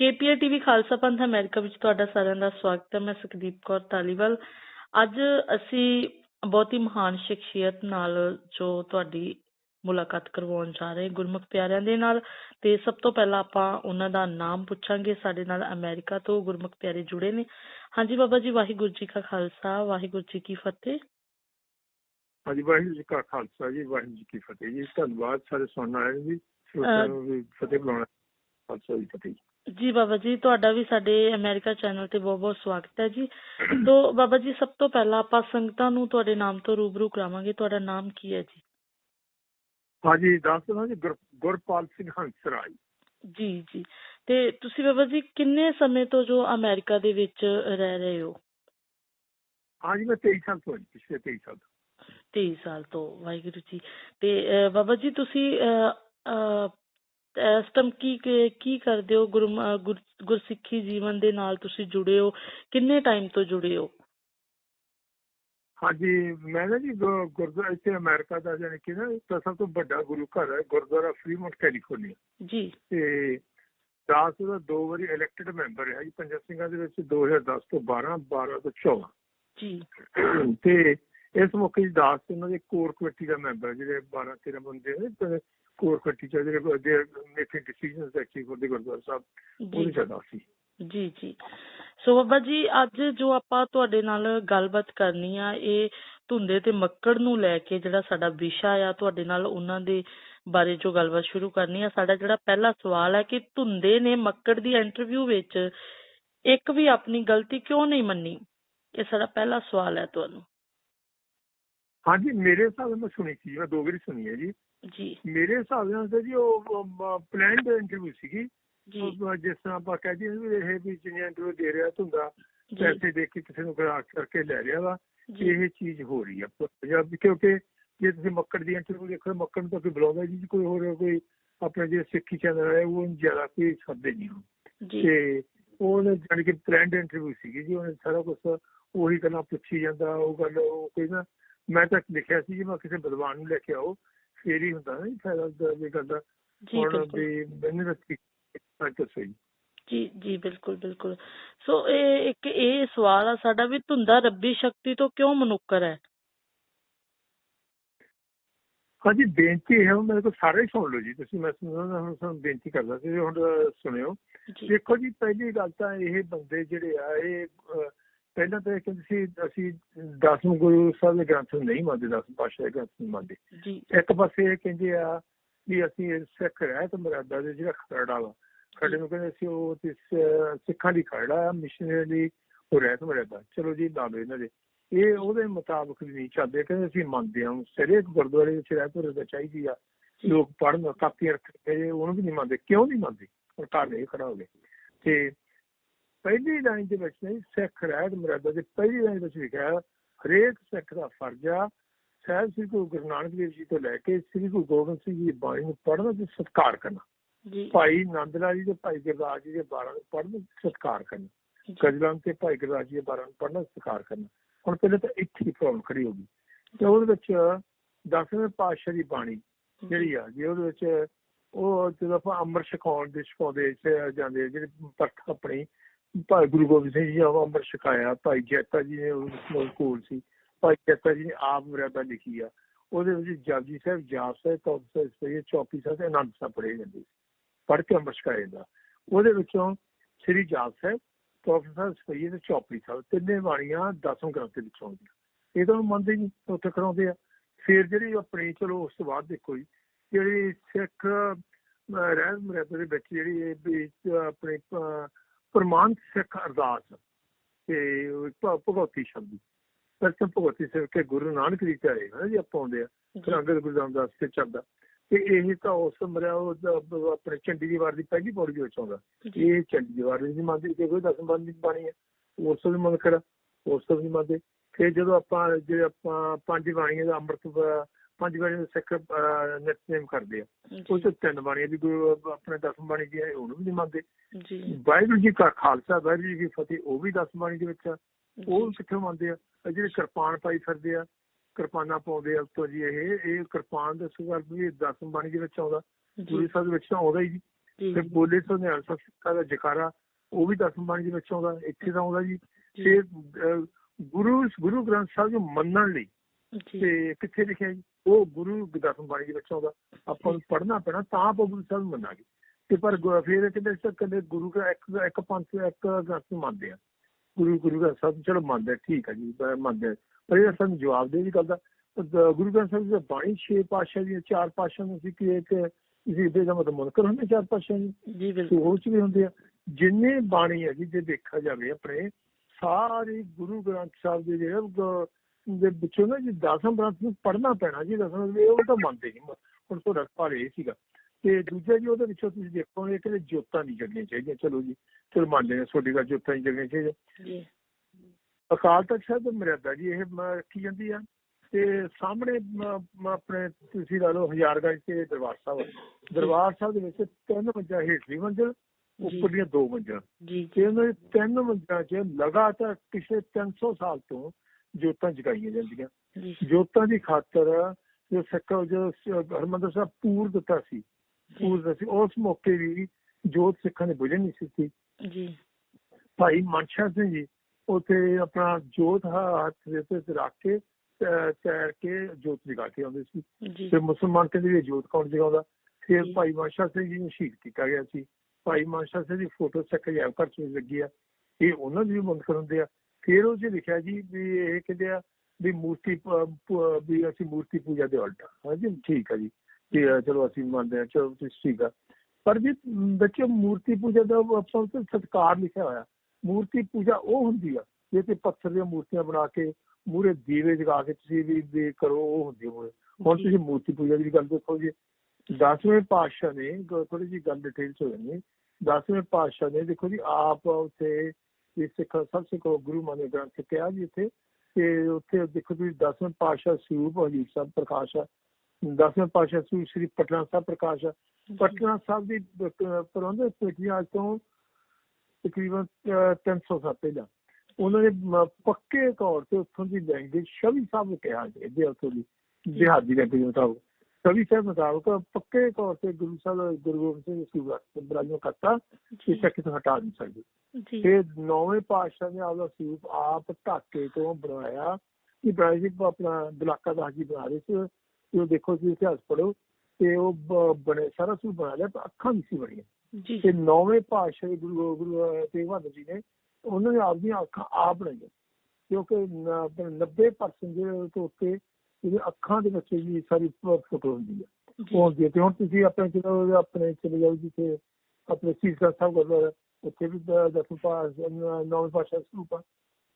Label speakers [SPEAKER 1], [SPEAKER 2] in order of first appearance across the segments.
[SPEAKER 1] ਕੇਪੀਆ TV Khalsa ਪੰਥ America ਵਿੱਚ ਤੁਹਾਡਾ ਸਾਰਿਆਂ ਦਾ ਸਵਾਗਤ ਹੈ। ਮੈਂ ਸੁਖਦੀਪ ਕੌਰ ਧਾਲੀਵਾਲ। ਅੱਜ ਅਸੀਂ ਬਹੁਤ ਹੀ ਮਹਾਨ ਸ਼ਖਸੀਅਤ ਨਾਲ ਜੋ ਤੁਹਾਡੀ ਮੁਲਾਕਾਤ ਕਰਵਾਉਣ ਜਾ ਰਹੇ ਗੁਰਮੁਖ ਪਿਆਰਿਆਂ ਦੇ ਨਾਲ। ਤੇ ਸਭ ਤੋਂ ਪਹਿਲਾਂ ਆਪਾਂ ਉਹਨਾਂ ਦਾ ਨਾਮ ਪੁੱਛਾਂਗੇ ਸਾਡੇ ਨਾਲ ਅਮਰੀਕਾ ਤੋਂ ਗੁਰਮੁਖ ਪਿਆਰੇ ਜੁੜੇ ਨੇ। ਹਾਂਜੀ ਬਾਬਾ ਜੀ ਵਾਹਿਗੁਰੂ ਜੀ ਕਾ ਖਾਲਸਾ ਵਾਹਿਗੁਰੂ ਜੀ ਕੀ ਫਤਿਹ।
[SPEAKER 2] ਹਾਂਜੀ ਵਾਹਿਗੁਰੂ ਜੀ ਕਾ ਖਾਲਸਾ ਜੀ ਵਾਹਿਗੁਰੂ ਜੀ ਕੀ ਫਤਿਹ ਜੀ। ਧੰਨਵਾਦ ਸਾਰੇ ਸੁਣਨ ਵਾਲਿਆਂ ਨੂੰ ਵੀ ਫਤਿਹ ਬੁਲਾਉਣਾ ਖਾਲਸਾ ਜੀ ਫਤਿਹ ਜੀ।
[SPEAKER 1] ਬਾਬਾ ਜੀ ਤੁਹਾਡਾ ਵੀ ਸਾਡੇ ਅਮਰੀਕਾ ਚੈਨਲ ਤੇ ਬਹੁਤ ਬਹੁਤ ਸਵਾਗਤ ਹੈ ਜੀ। ਤੋਂ ਬਾਬਾ ਜੀ ਸਭ ਤੋਂ ਪਹਿਲਾਂ ਆਪਾਂ ਸੰਗਤਾਂ ਨੂੰ ਤੁਹਾਡੇ ਨਾਮ ਤੋਂ ਰੂਬਰੂ ਕਰਾਵਾਂਗੇ। ਤੁਹਾਡਾ ਨਾਮ ਕੀ ਹੈ ਜੀ?
[SPEAKER 2] ਹਾਂਜੀ ਦੱਸ ਦਵਾਂ ਜੀ ਗੁਰ- ਗੁਰਪਾਲ ਸਿੰਘ ਹੰਸਰਾਜ
[SPEAKER 1] ਜੀ ਜੀ। ਤੇ ਤੁਸੀਂ ਬਾਬਾ ਜੀ ਕਿੰਨੇ ਸਮੇਂ ਤੋਂ ਜੋ ਅਮਰੀਕਾ ਦੇ ਵਿੱਚ ਰਹਿ ਰਹੇ ਹੋ?
[SPEAKER 2] ਹਾਂਜੀ ਮੈਂ 23 ਸਾਲ ਤੋਂ ਪਿਛਲੇ 23 ਸਾਲ ਤੋਂ।
[SPEAKER 1] 23 ਸਾਲ ਤੋਂ ਵਾਹਿਗੁਰੂ ਜੀ। ਤੇ ਬਾਬਾ ਜੀ ਤੁਸੀਂ ਇਸ ਟਾਈਮ ਕੀ ਕੀ- ਕਰਦੇ ਹੋ ਗੁਰਸਿੱਖੀ ਜੀਵਨ ਦੇ ਨਾਲ ਤੁਸੀਂ ਜੁੜੇ ਹੋ? ਕਿੰਨੇ ਟਾਈਮ ਤੋਂ ਜੁੜੇ ਹੋ?
[SPEAKER 2] ਹਾਂਜੀ ਮੈਂ ਨਾ ਜੀ ਗੁਰਦੁਆਰਾ ਇੱਥੇ ਅਮਰੀਕਾ ਦਾ ਜਾਨੀ ਕਿ ਨਾ ਤਾਂ ਸਭ ਤੋਂ ਵੱਡਾ ਗੁਰੂ ਘਰ ਹੈ ਗੁਰਦੁਆਰਾ ਫਰੀਮੌਂਟ ਕੈਲੀਫੋਰਨੀਆ।
[SPEAKER 1] ਜੀ।
[SPEAKER 2] ਤੇ ਦਾਸ ਦਾ ਦੋ ਵਾਰੀ ਇਲੈਕਟਡ ਮੈਂਬਰ ਹੈ ਜੀ ਪੰਜਾਬ ਸਿੰਘਾਂ ਦੇ ਵਿੱਚ 2010 ਤੋਂ 12 12 ਤੋਂ 14
[SPEAKER 1] ਜੀ।
[SPEAKER 2] ਤੇ ਇਸ ਮੌਕੇ ਦਾਸ ਉਹਨਾਂ ਦੇ ਕੋਰ ਕਮੇਟੀ ਦਾ ਮੈਂਬਰ ਜਿਹੜੇ 12 13 ਬੰਦੇ ਨੇ ਤੇ ਕੋਰ ਕਮੇਟੀ ਚ ਜਿਹੜੇ ਦੇ making decisions actually for the Gurdwara Sahib ਉਹਦੇ
[SPEAKER 1] ਜੀ
[SPEAKER 2] ਚ ਦਾਸ ਸੀ।
[SPEAKER 1] ਜੀ ਜੀ। ਸੋ ਬਾਬਾ ਜੀ ਅੱਜ ਜੋ ਆਪਾਂ ਤੁਹਾਡੇ ਨਾਲ ਗੱਲਬਾਤ ਕਰਨੀ ਆ ਇਹ ਧੁੰਦੇ ਤੇ ਮੱਕੜ ਨੂੰ ਲੈ ਕੇ ਜਿਹੜਾ ਸਾਡਾ ਵਿਸ਼ਾ ਆ ਤੁਹਾਡੇ ਨਾਲ ਉਹਨਾਂ ਦੇ ਬਾਰੇ ਜੋ ਗੱਲਬਾਤ ਸ਼ੁਰੂ ਕਰਨੀ ਆ ਸਾਡਾ ਜਿਹੜਾ ਪਹਿਲਾ ਸਵਾਲ ਹੈ ਕਿ ਧੁੰਦੇ ਨੇ ਮੱਕੜ ਦੀ ਇੰਟਰਵਿਊ ਵਿੱਚ ਇੱਕ ਵੀ ਆਪਣੀ ਗਲਤੀ ਕਿਉਂ ਨਹੀਂ ਮੰਨੀ? ਇਹ ਸਾਡਾ ਪਹਿਲਾ ਸਵਾਲ ਹੈ ਤੁਹਾਨੂੰ।
[SPEAKER 2] ਹਾਂਜੀ ਮੇਰੇ ਹਿਸਾਬ ਨਾਲ ਸੁਣੀ ਸੀ ਮੈਂ ਦੋ ਵਾਰੀ ਸੁਣੀ ਹੈ ਜੀ।
[SPEAKER 1] ਜੀ।
[SPEAKER 2] ਮੇਰੇ ਹਿਸਾਬ ਨਾਲ ਤਾਂ ਜੀ ਉਹ ਪਲਾਨਡ ਇੰਟਰਵਿਊ ਸੀਗੀ। ਜਿਸ ਤਰ੍ਹਾਂ ਆਪਾਂ ਕਹਦੇ ਵੀ ਇਹ ਵੀ ਜਿੰਨੀਆਂ ਇੰਟਰਵਿਊ ਦੇ ਰਿਹਾ ਹੁੰਦਾ
[SPEAKER 1] ਜੀ।
[SPEAKER 2] ਪੈਸੇ ਦੇ ਕੇ ਕਿਸੇ ਨੂੰ ਗਰਾਸ ਕਰਕੇ ਲੈ ਰਿਹਾ ਵਾ ਇਹ ਚੀਜ਼ ਹੋ ਰਹੀ ਆ। ਪੰਜਾਬ ਕਿਉਂਕਿ ਜੇ ਤੁਸੀਂ ਮੱਕੜ ਦੀ ਇੰਟਰਵਿਊ ਦੇਖੋ ਮੱਕੜ ਨੂੰ ਤਾਂ ਕੋਈ ਬੁਲਾਉਂਦਾ ਜੀ ਕੋਈ ਹੋਰ ਕੋਈ ਆਪਣੇ ਜੇ ਸਿੱਖੀ ਚੈਨਲ ਹੈ ਉਹ ਜ਼ਿਆਦਾ ਕੋਈ ਸੱਦੇ ਨਹੀਂ ਹੋ
[SPEAKER 1] ਜੀ।
[SPEAKER 2] ਤੇ ਉਹਨੇ ਜਾਣੀ ਕਿ ਟ੍ਰੈਂਡ ਇੰਟਰਵਿਊ ਸੀਗੀ ਜੀ ਉਹਨੇ ਸਾਰਾ ਕੁਝ ਉਹੀ ਗੱਲਾਂ ਪੁੱਛੀ ਜਾਂਦਾ ਉਹ ਗੱਲ ਉਹ ਕੋਈ ਨਾ ਮੈਂ ਤਾਂ ਲਿਖਿਆ ਸੀ ਜੀ ਮੈਂ ਕਿਸੇ ਬਦਵਾਨ ਨੂੰ ਲੈ ਕੇ ਆਓ ਫੇਰ ਹੀ ਹੁੰਦਾ ਨਾ ਜੀ ਫਾਇਦਾ
[SPEAKER 1] ਜੀ
[SPEAKER 2] ਹੁਣ
[SPEAKER 1] ਬਿਲਕੁਲ।
[SPEAKER 2] ਵੀ ਰੱਖੀ ਤਾਂ ਸਹੀ?
[SPEAKER 1] ਜੀ ਜੀ ਬਿਲਕੁਲ ਬਿਲਕੁਲ। ਸੋ ਇਹ ਇੱਕ ਇਹ ਸਵਾਲ ਆ ਸਾਡਾ ਵੀ ਧੁੰਦਾ ਰੱਬੀ ਸ਼ਕਤੀ ਤੋਂ ਕਿਉਂ ਮਨੁੱਕਰ ਹੈ?
[SPEAKER 2] ਹਾਂਜੀ ਬੇਨਤੀ ਹੈ ਮੇਰੇ ਕੋਲ ਸਾਰੇ ਸੁਣ ਲਓ ਜੀ। ਤੁਸੀਂ ਮੈਂ ਹੁਣ ਤੁਹਾਨੂੰ ਬੇਨਤੀ ਕਰਦਾ ਸੀ ਹੁਣ ਸੁਣਿਓ। ਦੇਖੋ ਜੀ ਪਹਿਲੀ ਗੱਲ ਤਾਂ ਇਹ ਬੰਦੇ ਜਿਹੜੇ ਆ ਇਹ ਪਹਿਲਾਂ ਤਾਂ ਇਹ ਕਹਿੰਦੇ ਸੀ ਅਸੀਂ ਦਸਵੇਂ ਗੁਰੂ ਸਾਹਿਬ ਦੇ ਗ੍ਰੰਥ ਨੂੰ ਨਹੀਂ ਮੰਨਦੇ ਦਸ ਪਾਤਸ਼ਾਹ ਦੇ ਗ੍ਰੰਥ ਨਹੀਂ ਮੰਨਦੇ। ਇੱਕ ਪਾਸੇ ਇਹ ਕਹਿੰਦੇ ਆ ਵੀ ਅਸੀਂ ਸਿੱਖ ਰਹਿਤ ਮਰਾਦਾ ਦੇ ਜਿਹੜਾ ਖਰੜਾ ਵਾ। ਖਰੜੇ ਨੂੰ ਕਹਿੰਦੇ ਸੀ ਉਹ ਸਿੱਖਾਂ ਦੀ ਖਰੜਾ ਆ ਮਿਸ਼ਨਰੀ ਉਹ ਰਹਿਤ ਮਰਾਦਾ ਚਲੋ ਜੀ ਲਓ ਇਹਨਾਂ ਦੇ। ਇਹ ਉਹਦੇ ਮੁਤਾਬਕ ਵੀ ਨਹੀਂ ਚੱਲਦੇ। ਕਹਿੰਦੇ ਅਸੀਂ ਮੰਨਦੇ ਹਾਂ ਸਾਰੇ ਗੁਰਦੁਆਰੇ ਵਿੱਚ ਰਹਿਤ ਮਰਾਦਾ ਚਾਹੀਦੀ ਆ। ਲੋਕ ਪੜ੍ਹਨ ਕਾਪੀਆਂ ਰੱਖ ਕੇ ਉਹਨੂੰ ਵੀ ਨਹੀਂ ਮੰਨਦੇ। ਕਿਉਂ ਨਹੀਂ ਮੰਨਦੇ? ਘਰ ਇਹ ਖੜਾ ਹੋ ਗਏ। ਤੇ ਪਹਿਲੀ ਲਾਈਨ ਦੇ ਵਿੱਚ ਨਹੀਂ ਸਿੱਖ ਰਹਿਤ ਮਰਾਦਾ ਦੇ ਪਹਿਲੀ ਲਾਈਨ ਵਿੱਚ ਲਿਖਿਆ ਹਰੇਕ ਸਿੱਖ ਦਾ ਫਰਜ਼ ਆ ਸਾਹਿਬ ਸ੍ਰੀ ਗੁਰੂ ਨਾਨਕ ਦੇਵ ਜੀ ਤੋਂ ਲੈ ਕੇ ਸ੍ਰੀ ਗੁਰੂ ਗੋਬਿੰਦ ਸਿੰਘ ਜੀ ਦੀ ਬਾਣੀ ਨੂੰ ਪੜ੍ਹਨਾ ਤੇ ਸਤਿਕਾਰ ਕਰਨਾ।
[SPEAKER 1] ਜੀ।
[SPEAKER 2] ਭਾਈ ਨੰਦ ਲਾਲ ਜੀ ਤੇ ਭਾਈ ਗੁਰਦਾਸ ਜੀ ਦੇ ਬਾਰਾਂ ਨੂੰ ਪੜ੍ਹਨਾ ਤੇ ਸਤਿਕਾਰ ਕਰਨਾ।
[SPEAKER 1] ਜੀ,
[SPEAKER 2] ਗਜਲਾਂ ਤੇ ਭਾਈ ਗੁਰਦਾਸ ਜੀ ਦੇ ਬਾਰਾਂ ਨੂੰ ਪੜ੍ਹਨਾ ਸਤਿਕਾਰ ਕਰਨਾ। ਹੁਣ ਪਹਿਲੇ ਤਾਂ ਇੱਥੇ ਹੀ ਪ੍ਰੋਬਲਮ ਖੜੀ ਹੋ ਗਈ। ਤੇ ਉਹਦੇ ਵਿੱਚ ਦਸਵੇਂ ਪਾਤਸ਼ਾਹ ਦੀ ਬਾਣੀ ਜਿਹੜੀ ਆ ਜੇ ਉਹਦੇ ਵਿੱਚ ਉਹ ਜਦੋਂ ਆਪਾਂ ਅੰਮ੍ਰਿਤ ਛਕਾਉਣ ਦੇ ਛਕਾਉਂਦੇ ਜਾਂਦੇ ਜਿਹੜੇ ਪਰਖ ਆਪਣੀ ਭਾਈ ਗੁਰੂ ਗੋਬਿੰਦ ਸਿੰਘ ਜੀ ਨੇ ਅੰਮ੍ਰਿਤ ਛਕਾਇਆ ਭਾਈ ਜੈਤਾ ਜੀ ਨੇ ਉਹ ਕੋਲ ਸੀ ਭਾਈ ਜੈਤਾ ਜੀ ਨੇ ਆਪ ਮਰਿਆਦਾ ਲਿਖੀ ਆ। ਉਹਦੇ ਵਿੱਚ ਜਪਜੀ ਸਾਹਿਬ ਜਾਪ ਸਾਹਿਬ ਤੌਰ ਸਾਹਿਬ ਸਹੀ ਚੌਪੀ ਸਾਹਿਬ ਤੇ ਆਨੰਦ ਸਾਹਿਬ ਪੜ੍ਹੇ ਜਾਂਦੇ ਸੀ ਪੜ੍ਹ ਕੇ ਅੰਮ੍ਰਿਤ ਛਕਾਇਆ ਜਾਂਦਾ। ਉਹਦੇ ਵਿੱਚੋਂ ਸ੍ਰੀ ਜਾਪ ਸਾਹਿਬ ਚੌਪੀ ਸਾਹਿਬ ਸਹੀ ਤੇ ਚੌਪੀ ਸਾਹਿਬ ਤਿੰਨੇ ਬਾਣੀਆਂ ਦਸਵੇਂ ਗ੍ਰੰਥ ਦੇ ਵਿੱਚੋਂ ਆਉਂਦੀਆਂ। ਇਹ ਤਾਂ ਉਹ ਮੰਨਦੇ ਨਹੀਂ ਉੱਥੇ ਕਰਾਉਂਦੇ ਆ। ਫਿਰ ਜਿਹੜੀ ਆਪਣੀ ਚਲੋ ਉਸ ਤੋਂ ਬਾਅਦ ਦੇਖੋ ਜੀ ਜਿਹੜੀ ਸਿੱਖ ਅਹ, ਰਹਿਤ ਮਰਿਆਦਾ ਦੇ ਵਿੱਚ ਜਿਹੜੀ ਆਪਣੇ ਅਹ, ਪ੍ਰਮਾਣ ਸਿੱਖ ਅਰਦਾਸ ਤੇ ਭਗਵਤੀ ਸ਼ਬਦ। ਸੱਚ ਭਗਵਤੀ ਸਿਰ ਕੇ ਗੁਰੂ ਨਾਨਕ ਜੀ ਚਾਹੇ ਨਾ ਜੀ ਆਪਾਂ ਆਉਂਦੇ ਆ ਅੰਗਦ ਗੁਰੂ ਰਾਮਦਾਸ ਤੇ ਚੱਲਦਾ। ਤੇ ਇਹ ਤਾਂ ਉਸ ਮਰਿਆ ਉਹ ਦਾ- ਆਪਣੇ ਚੰਡੀ ਦੀ ਵਾਰ ਦੀ ਪਹਿਲੀ ਪੌੜੀ ਦੇ ਵਿੱਚ ਆਉਂਦਾ। ਇਹ ਚੰਡੀ ਦੀ ਵਾਰ ਦੀ ਮੰਨਦੇ ਕਿ ਕੋਈ ਦਸਮ ਬੰਦੀ ਬਾਣੀ ਹੈ। ਉਸ ਤੋਂ ਵੀ ਮੰਨ ਕਰ ਉਸ ਤੋਂ ਵੀ ਮੰਨਦੇ। ਫਿਰ ਜਦੋਂ ਆਪਾਂ ਜੇ ਆਪਾਂ ਪੰਜ ਬਾਣੀਆਂ ਦਾ ਅੰਮ੍ਰਿਤ ਪੰਜ ਦਾ ਸਿੱਖ ਨਿਤਨੇਮ ਕਰਦੇ ਆ। ਉਸ ਤੋਂ ਤਿੰਨ ਬਾਣੀਆਂ ਦੀ ਗੁਰੂ ਆਪਣੇ ਦਸਮ ਬਾਣੀ ਦੀ ਹੈ ਉਹਨੂੰ ਵੀ ਨਹੀਂ ਮੰਨਦੇ।
[SPEAKER 1] ਜੀ।
[SPEAKER 2] ਵਾਹਿਗੁਰੂ ਜੀ ਕਾ ਖਾਲਸਾ ਵਾਹਿਗੁਰੂ ਜੀ ਕੀ ਫਤਿਹ ਉਹ ਵੀ ਦਸਮ ਬਾਣੀ ਦੇ ਵਿੱਚ ਆ। ਉਹ ਕਿੱਥੋਂ ਮੰਨਦੇ ਆ? ਜਿਹੜੇ ਕਿਰਪਾਨ ਪਾਈ ਫਿਰਦੇ ਆ ਕਿਰਪਾਨਾਂ ਪਾਉਂਦੇ ਆ ਉੱਤੋਂ ਜੀ ਇਹ ਇਹ ਕਿਰਪਾਨ ਦਾ ਸੁਗਰ ਵੀ ਦਸਮ ਬਾਣੀ ਦੇ ਵਿੱਚ ਆਉਂਦਾ। ਗੁਰੂ ਸਾਹਿਬ ਵਿੱਚ ਤਾਂ ਆਉਂਦਾ ਹੀ
[SPEAKER 1] ਜੀ।
[SPEAKER 2] ਫਿਰ ਬੋਲੇ ਤੋਂ ਨਿਹਾਲ ਸਤਿਕਾਰ ਦਾ ਜਕਾਰਾ ਉਹ ਵੀ ਦਸਮ ਬਾਣੀ ਦੇ ਵਿੱਚ ਆਉਂਦਾ ਇੱਥੇ ਤਾਂ ਆਉਂਦਾ ਜੀ। ਤੇ ਗੁਰੂ ਗੁਰੂ ਗ੍ਰੰਥ ਸਾਹਿਬ ਨੂੰ ਮੰਨਣ ਲਈ ਤੇ ਕਿੱਥੇ ਲਿਖਿਆ ਜੀ? ਉਹ ਗੁਰੂ ਦਸਮ ਬਾਣੀ ਦੇ ਵਿੱਚ ਆਉਂਦਾ ਆਪਾਂ ਨੂੰ ਪੜ੍ਹਨਾ ਪੈਣਾ ਤਾਂ ਆਪਾਂ ਗੁਰੂ ਸਾਹਿਬ ਨੂੰ ਮੰਨਾਂਗੇ। ਤੇ ਪਰ ਫਿਰ ਕਹਿੰਦੇ ਸਰ ਕਹਿੰਦੇ ਗੁਰੂ ਦਾ ਇੱਕ ਇੱਕ ਪੰਥ ਇੱਕ ਗ੍ਰੰਥ ਮੰਨਦੇ ਆ। ਗੁਰੂ ਗੁਰੂ ਗ੍ਰੰਥ ਸਾਹਿਬ ਚਲੋ ਮੰਨਦੇ ਆ, ਠੀਕ ਹੈ ਜੀ ਮੰਨਦੇ ਆ। ਪਰ ਇਹ ਸਾਨੂੰ ਜਵਾਬ ਦੇ ਵੀ ਗੱਲ ਦਾ ਗੁਰੂ ਗ੍ਰੰਥ ਸਾਹਿਬ ਦੀ ਬਾਣੀ ਛੇ ਪਾਤਸ਼ਾਹ ਦੀ ਚਾਰ ਪਾਤਸ਼ਾਹ ਨੂੰ ਸੀ ਕਿ ਇੱਕ ਇਸੇ ਦੇ ਦਾ ਮਤਲਬ ਮੁਨਕਰ ਹੁੰਦੇ ਚਾਰ ਪਾਤਸ਼ਾਹ ਜੀ?
[SPEAKER 1] ਜੀ ਬਿਲਕੁਲ।
[SPEAKER 2] ਸੋਚ ਵੀ ਹੁੰਦੇ ਆ। ਜਿੰਨੇ ਬਾਣੀ ਹੈ ਜੀ ਜੇ ਦੇਖਿਆ ਜਾਵੇ ਆਪਣੇ ਸਾਰੇ ਗੁਰੂ ਗ੍ਰੰਥ ਸਾਹਿਬ ਦੇ ਜਿਹੜੇ ਦੇ ਵਿੱਚੋਂ ਨਾ ਜੀ ਦਸਮ ਗ੍ਰੰਥ ਨੂੰ ਪੜ੍ਹਨਾ ਪੈਣਾ ਜੀ ਦਸਮ ਇਹ ਉਹ ਤਾਂ ਮੰਨਦੇ ਨਹੀਂ ਹੁਣ ਤੁਹਾਡਾ ਸਵਾਲ ਇਹ ਸੀਗਾ। ਤੇ ਦੂਜਾ ਜੀ ਉਹਦੇ ਵਿੱਚੋਂ ਤੁਸੀਂ ਦੇਖੋਗੇ ਕਿ ਜੋਤਾਂ ਨਹੀਂ ਜਗਣੀਆਂ ਚਾਹੀਦੀਆਂ। ਚਲੋ ਜੀ ਚਲੋ ਮੰਨਦੇ ਹਾਂ ਤੁਹਾਡੀ ਗੱਲ ਜੋਤਾਂ ਨਹੀਂ ਜਗਣੀਆਂ ਚਾਹੀਦੀਆਂ।
[SPEAKER 1] ਜੀ।
[SPEAKER 2] ਅਕਾਲ ਤਖਤ ਸਾਹਿਬ ਦੀ ਮਰਿਆਦਾ ਜੀ ਇਹ ਰੱਖੀ ਜਾਂਦੀ ਆ। ਤੇ ਸਾਹਮਣੇ ਆਪਣੇ ਤੁਸੀਂ ਲਾ ਲਓ ਹਜ਼ਾਰ ਗਜ ਤੇ ਦਰਬਾਰ ਸਾਹਿਬ ਦਰਬਾਰ ਸਾਹਿਬ ਦੇ ਵਿੱਚ ਤਿੰਨ ਮੰਜਾ ਹੇਠਲੀ ਮੰਜ਼ਿਲ ਉੱਪਰਲੀਆਂ ਦੋ ਮੰਜ਼ਿਲਾਂ।
[SPEAKER 1] ਜੀ।
[SPEAKER 2] ਤੇ ਉਹਨਾਂ ਦੇ ਤਿੰਨ ਮੰਜ਼ਿਲਾਂ 'ਚ ਲਗਾਤਾਰ ਪਿਛਲੇ 300 ਸਾਲ ਤੋਂ ਜੋਤਾਂ ਜਗਾਈਆਂ ਜਾਂਦੀਆਂ। ਜੋਤਾਂ ਦੀ ਖਾਤਰ ਜੋ ਸਿੱਖ ਜੋ ਹਰਿਮੰਦਰ ਸਾਹਿਬ ਪੂਰ ਦਿੱਤਾ ਸੀ ਪੂਰ ਦਿੱਤਾ ਸੀ ਉਸ ਮੌਕੇ ਵੀ ਜੋਤ ਸਿੱਖਾਂ ਨੇ ਬੁਝਣ ਨਹੀਂ ਸੀ
[SPEAKER 1] ਜੀ।
[SPEAKER 2] ਭਾਈ ਮਨਸ਼ਾ ਸਿੰਘ ਜੀ ਉਥੇ ਆਪਣਾ ਜੋਤ ਹੱਥ ਦੇ ਉੱਤੇ ਰੱਖ ਕੇ ਤੈਰ ਕੇ ਜੋਤ ਜਗਾ ਕੇ ਆਉਂਦੇ ਸੀ। ਤੇ ਮੁਸਲਮਾਨ ਕਹਿੰਦੇ ਵੀ ਇਹ ਜੋਤ ਕੌਣ ਜਗਾਉਂਦਾ? ਫਿਰ। ਭਾਈ ਮਨਸ਼ਾ ਸਿੰਘ ਜੀ ਨੂੰ ਸ਼ਹੀਦ ਕੀਤਾ ਗਿਆ ਸੀ। ਭਾਈ ਮਨਸ਼ਾ ਸਿੰਘ ਦੀ ਫੋਟੋ ਚੱਕ ਜਾਇ ਘਰ ਚ ਲੱਗੀ ਆ। ਇਹ ਉਹਨਾਂ ਦੀ ਵੀ ਮੰਤਰ ਹੁੰਦੇ ਆ। ਫਿਰ ਉਹ 'ਚ ਲਿਖਿਆ ਜੀ ਵੀ ਇਹ ਕਹਿੰਦੇ ਆ ਵੀ ਮੂਰਤੀ ਵੀ ਅਸੀਂ ਮੂਰਤੀ ਪੂਜਾ ਦੇ ਉਲਟਾ। ਹਾਂਜੀ ਠੀਕ ਆ ਜੀ। ਤੇ ਚਲੋ ਅਸੀਂ ਮੰਨਦੇ ਆ ਚਲੋ ਤੁਸੀਂ ਠੀਕ ਆ। ਪਰ ਜੀ ਬੱਚੇ ਮੂਰਤੀ ਪੂਜਾ ਦਾ ਆਪਾਂ ਉੱਤੇ ਸਤਕਾਰ ਲਿਖਿਆ ਹੋਇਆ। ਮੂਰਤੀ ਪੂਜਾ ਉਹ ਹੁੰਦੀ ਆ ਜੇ ਤੇ ਪੱਥਰ ਦੀਆਂ ਮੂਰਤੀਆਂ ਬਣਾ ਕੇ ਮੂਰੇ ਦੀਵੇ ਜਗਾ ਕੇ ਤੁਸੀਂ ਵੀ ਵੀ ਕਰੋ ਉਹ ਹੁੰਦੀ ਮੂਹਰੇ। ਹੁਣ। ਤੁਸੀਂ ਮੂਰਤੀ ਪੂਜਾ ਦੀ ਗੱਲ ਦੇਖੋ ਜੀ। ਦਸਵੇਂ ਪਾਤਸ਼ਾਹ ਨੇ ਥੋੜੀ ਜੀ ਗੱਲ ਡਿਟੇਲ ਚ ਹੋ ਜਾਣੀ। ਦਸਵੇਂ ਪਾਤਸ਼ਾਹ ਨੇ ਦੇਖੋ ਜੀ ਆਪ ਉੱਥੇ ਇਹ ਸਿੱਖ ਸਭ ਸਿੱਖ ਗੁਰੂ ਮਾਨੇ ਗ੍ਰੰਥ ਕਿਹਾ ਜੀ ਇੱਥੇ ਤੇ ਉੱਥੇ ਦੇਖੋ ਤੁਸੀਂ ਦਸਵੇਂ ਪਾਤਸ਼ਾਹ ਸਰੂਪ ਹਜੂਰ ਸਾਹਿਬ ਪ੍ਰਕਾਸ਼ ਆ। ਦਸਵੇਂ ਪਾਤਸ਼ਾਹ ਸਰੂਪ ਸ੍ਰੀ ਪਟਨਾ ਸਾਹਿਬ ਪ੍ਰਕਾਸ਼ ਆ। ਪਟਨਾ ਸਾਹਿਬ ਦੀ ਪ੍ਰਬੰਧ ਪੇਟੀਆਂ ਅੱਜ ਤੋਂ ਤਕਰੀਬਨ ਅਹ, 300 ਸਾਲ ਪਹਿਲਾਂ। ਉਹਨਾਂ ਨੇ ਪੱਕੇ ਤੌਰ ਤੇ ਉੱਥੋਂ ਦੀ ਲੈਂਗੁਏਜ ਸ਼ਵੀ ਸਾਹਿਬ ਨੂੰ ਕਿਹਾ ਜੀ ਇਹਦੇ ਉੱਥੋਂ ਦੀ ਦਿਹਾੜੀ ਲੈਂਗੁਏਜ ਮੁਤਾਬਕ। ਸ਼ਵੀ ਸਾਹਿਬ ਮੁਤਾਬਕ ਪੱਕੇ ਤੌਰ ਤੇ ਗੁਰੂ ਸਾਹਿਬ ਗੁਰੂ ਗੋਬਿੰਦ ਸਿੰਘ ਸੂਬਾ ਬਰਾਜੋ ਕਰਤਾ ਕਿ ਸਿੱਖ ਤੋਂ ਹਟਾ ਨਹੀਂ ਸਕਦੇ।
[SPEAKER 1] ਜੀ।
[SPEAKER 2] ਤੇ ਨੌਵੇਂ ਪਾਤਸ਼ਾਹ ਨੇ ਆਪਦਾ ਸਰੂਪ ਆਪ ਢਾਕੇ ਤੋਂ ਬਣਾਇਆ ਕਿ ਬਰਾਜੀ ਆਪਣਾ ਬਲਾਕਾ ਦਾ ਜੀ ਬਣਾ ਰਹੇ ਸੀ। ਉਹ ਦੇਖੋ ਤੁਸੀਂ ਇਤਿਹਾਸ ਪੜੋ ਤੇ ਉਹ ਬਣੇ ਸਾਰਾ ਸਰੂਪ ਬਣਾ ਲਿਆ ਪਰ ਅੱਖਾਂ ਨਹੀਂ ਸੀ ਬਣੀਆਂ।
[SPEAKER 1] ਜੀ।
[SPEAKER 2] ਤੇ ਨੌਵੇਂ ਪਾਤਸ਼ਾਹ ਗੁਰੂ ਗੁਰੂ ਅਹ ਤੇਗ ਬਹਾਦਰ ਜੀ ਨੇ ਉਹਨਾਂ ਨੇ ਆਪਦੀਆਂ ਅੱਖਾਂ ਆਪ ਬਣਾਈਆਂ। ਕਿਉਂਕਿ ਨ- ਆਪਣੇ 90% ਦੇ ਤੋਂ ਉੱਤੇ ਇਹਦੇ ਅੱਖਾਂ ਦੇ ਵਿੱਚ ਜੀ ਸਾਰੀ ਫੋਟੋ ਹੁੰਦੀ ਹੈ
[SPEAKER 1] ਜੀ।
[SPEAKER 2] ਉਹ ਹੈ ਤੇ ਹੁਣ ਤੁਸੀਂ ਆਪਣੇ ਚਲੋ ਆਪਣੇ ਚਲੇ ਜਾਓ ਜੀ ਤੇ ਆਪਣੇ ਸੀਸਾ ਸਾਹਿਬ ਗੁਰਦੁਆਰਾ ਉੱਥੇ ਵੀ ਦ- ਦਸਮ ਪਾਸ ਨੌਵੇਂ ਪਾਤਸ਼ਾਹ ਸਰੂਪ ਆ।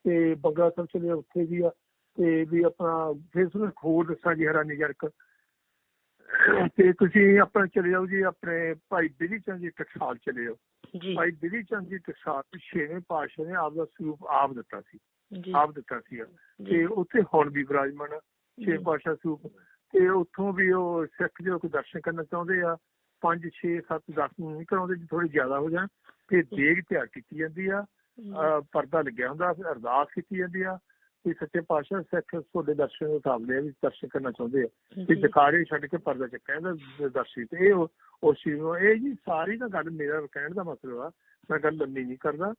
[SPEAKER 2] ਤੇ ਬੰਗਲਾ ਸਾਹਿਬ ਚਲੇ ਉੱਥੇ ਵੀ ਆ। ਤੇ ਵੀ ਆਪਣਾ ਫਿਰ ਤੁਹਾਨੂੰ ਖੋਰ ਦੱਸਾਂ ਜੀ ਹੈਰਾਨੀ ਜਰਕ। ਤੇ ਤੁਸੀਂ ਆਪਣਾ ਚਲੇ ਜਾਓ ਜੀ ਆਪਣੇ ਭਾਈ ਬਿਲੀ ਚੰਦ ਜੀ ਟਕਸਾਲ ਚਲੇ ਜਾਓ।
[SPEAKER 1] ਜੀ।
[SPEAKER 2] ਭਾਈ ਬਿਲੀ ਚੰਦ ਜੀ ਟਕਸਾਲ ਛੇਵੇਂ ਪਾਤਸ਼ਾਹ ਨੇ ਆਪਦਾ ਸਰੂਪ ਆਪ ਦਿੱਤਾ ਸੀ। ਆਪ ਦਿੱਤਾ ਸੀ। ਤੇ ਉੱਥੇ ਹੁਣ ਵੀ ਵਿਰਾਜਮਾਨ ਛੇ ਪਾਤਸ਼ਾਹ ਸਰੂਪ। ਤੇ ਉੱਥੋਂ ਵੀ ਉਹ ਸਿੱਖ ਜੋ ਕੋਈ ਦਰਸ਼ਨ ਕਰਨਾ ਚਾਹੁੰਦੇ ਆ 5 6 7 10 ਨਹੀਂ ਕਰਾਉਂਦੇ ਜੀ ਥੋੜੀ ਜ਼ਿਆਦਾ ਹੋ ਜਾਣ ਤੇ ਦੇਗ ਤਿਆਰ ਕੀਤੀ ਜਾਂਦੀ ਆ ਪਰਦਾ ਲੱਗਿਆ ਹੁੰਦਾ ਫਿਰ ਅਰਦਾਸ ਕੀਤੀ ਜਾਂਦੀ ਆ ਕਿ ਸੱਚੇ ਪਾਤਸ਼ਾਹ ਸਿੱਖ ਤੁਹਾਡੇ ਦਰਸ਼ਨ ਨੂੰ ਆ ਵੀ ਦਰਸ਼ਨ ਕਰਨਾ ਚਾਹੁੰਦੇ ਆ। ਤੇ ਜਕਾਰੇ ਛੱਡ ਕੇ ਪਰਦਾ ਚੱਕਿਆ ਜਾਂਦਾ ਦਰਸ਼ੀ ਤੇ ਇਹ ਉਹ- ਨੂੰ ਇਹ ਜੀ ਸਾਰੀ ਤਾਂ ਗੱਲ ਮੇਰਾ ਕਹਿਣ ਦਾ ਮਤਲਬ ਆ ਮੈਂ ਗੱਲ ਲੰਮੀ ਨਹੀਂ ਕਰਦਾ।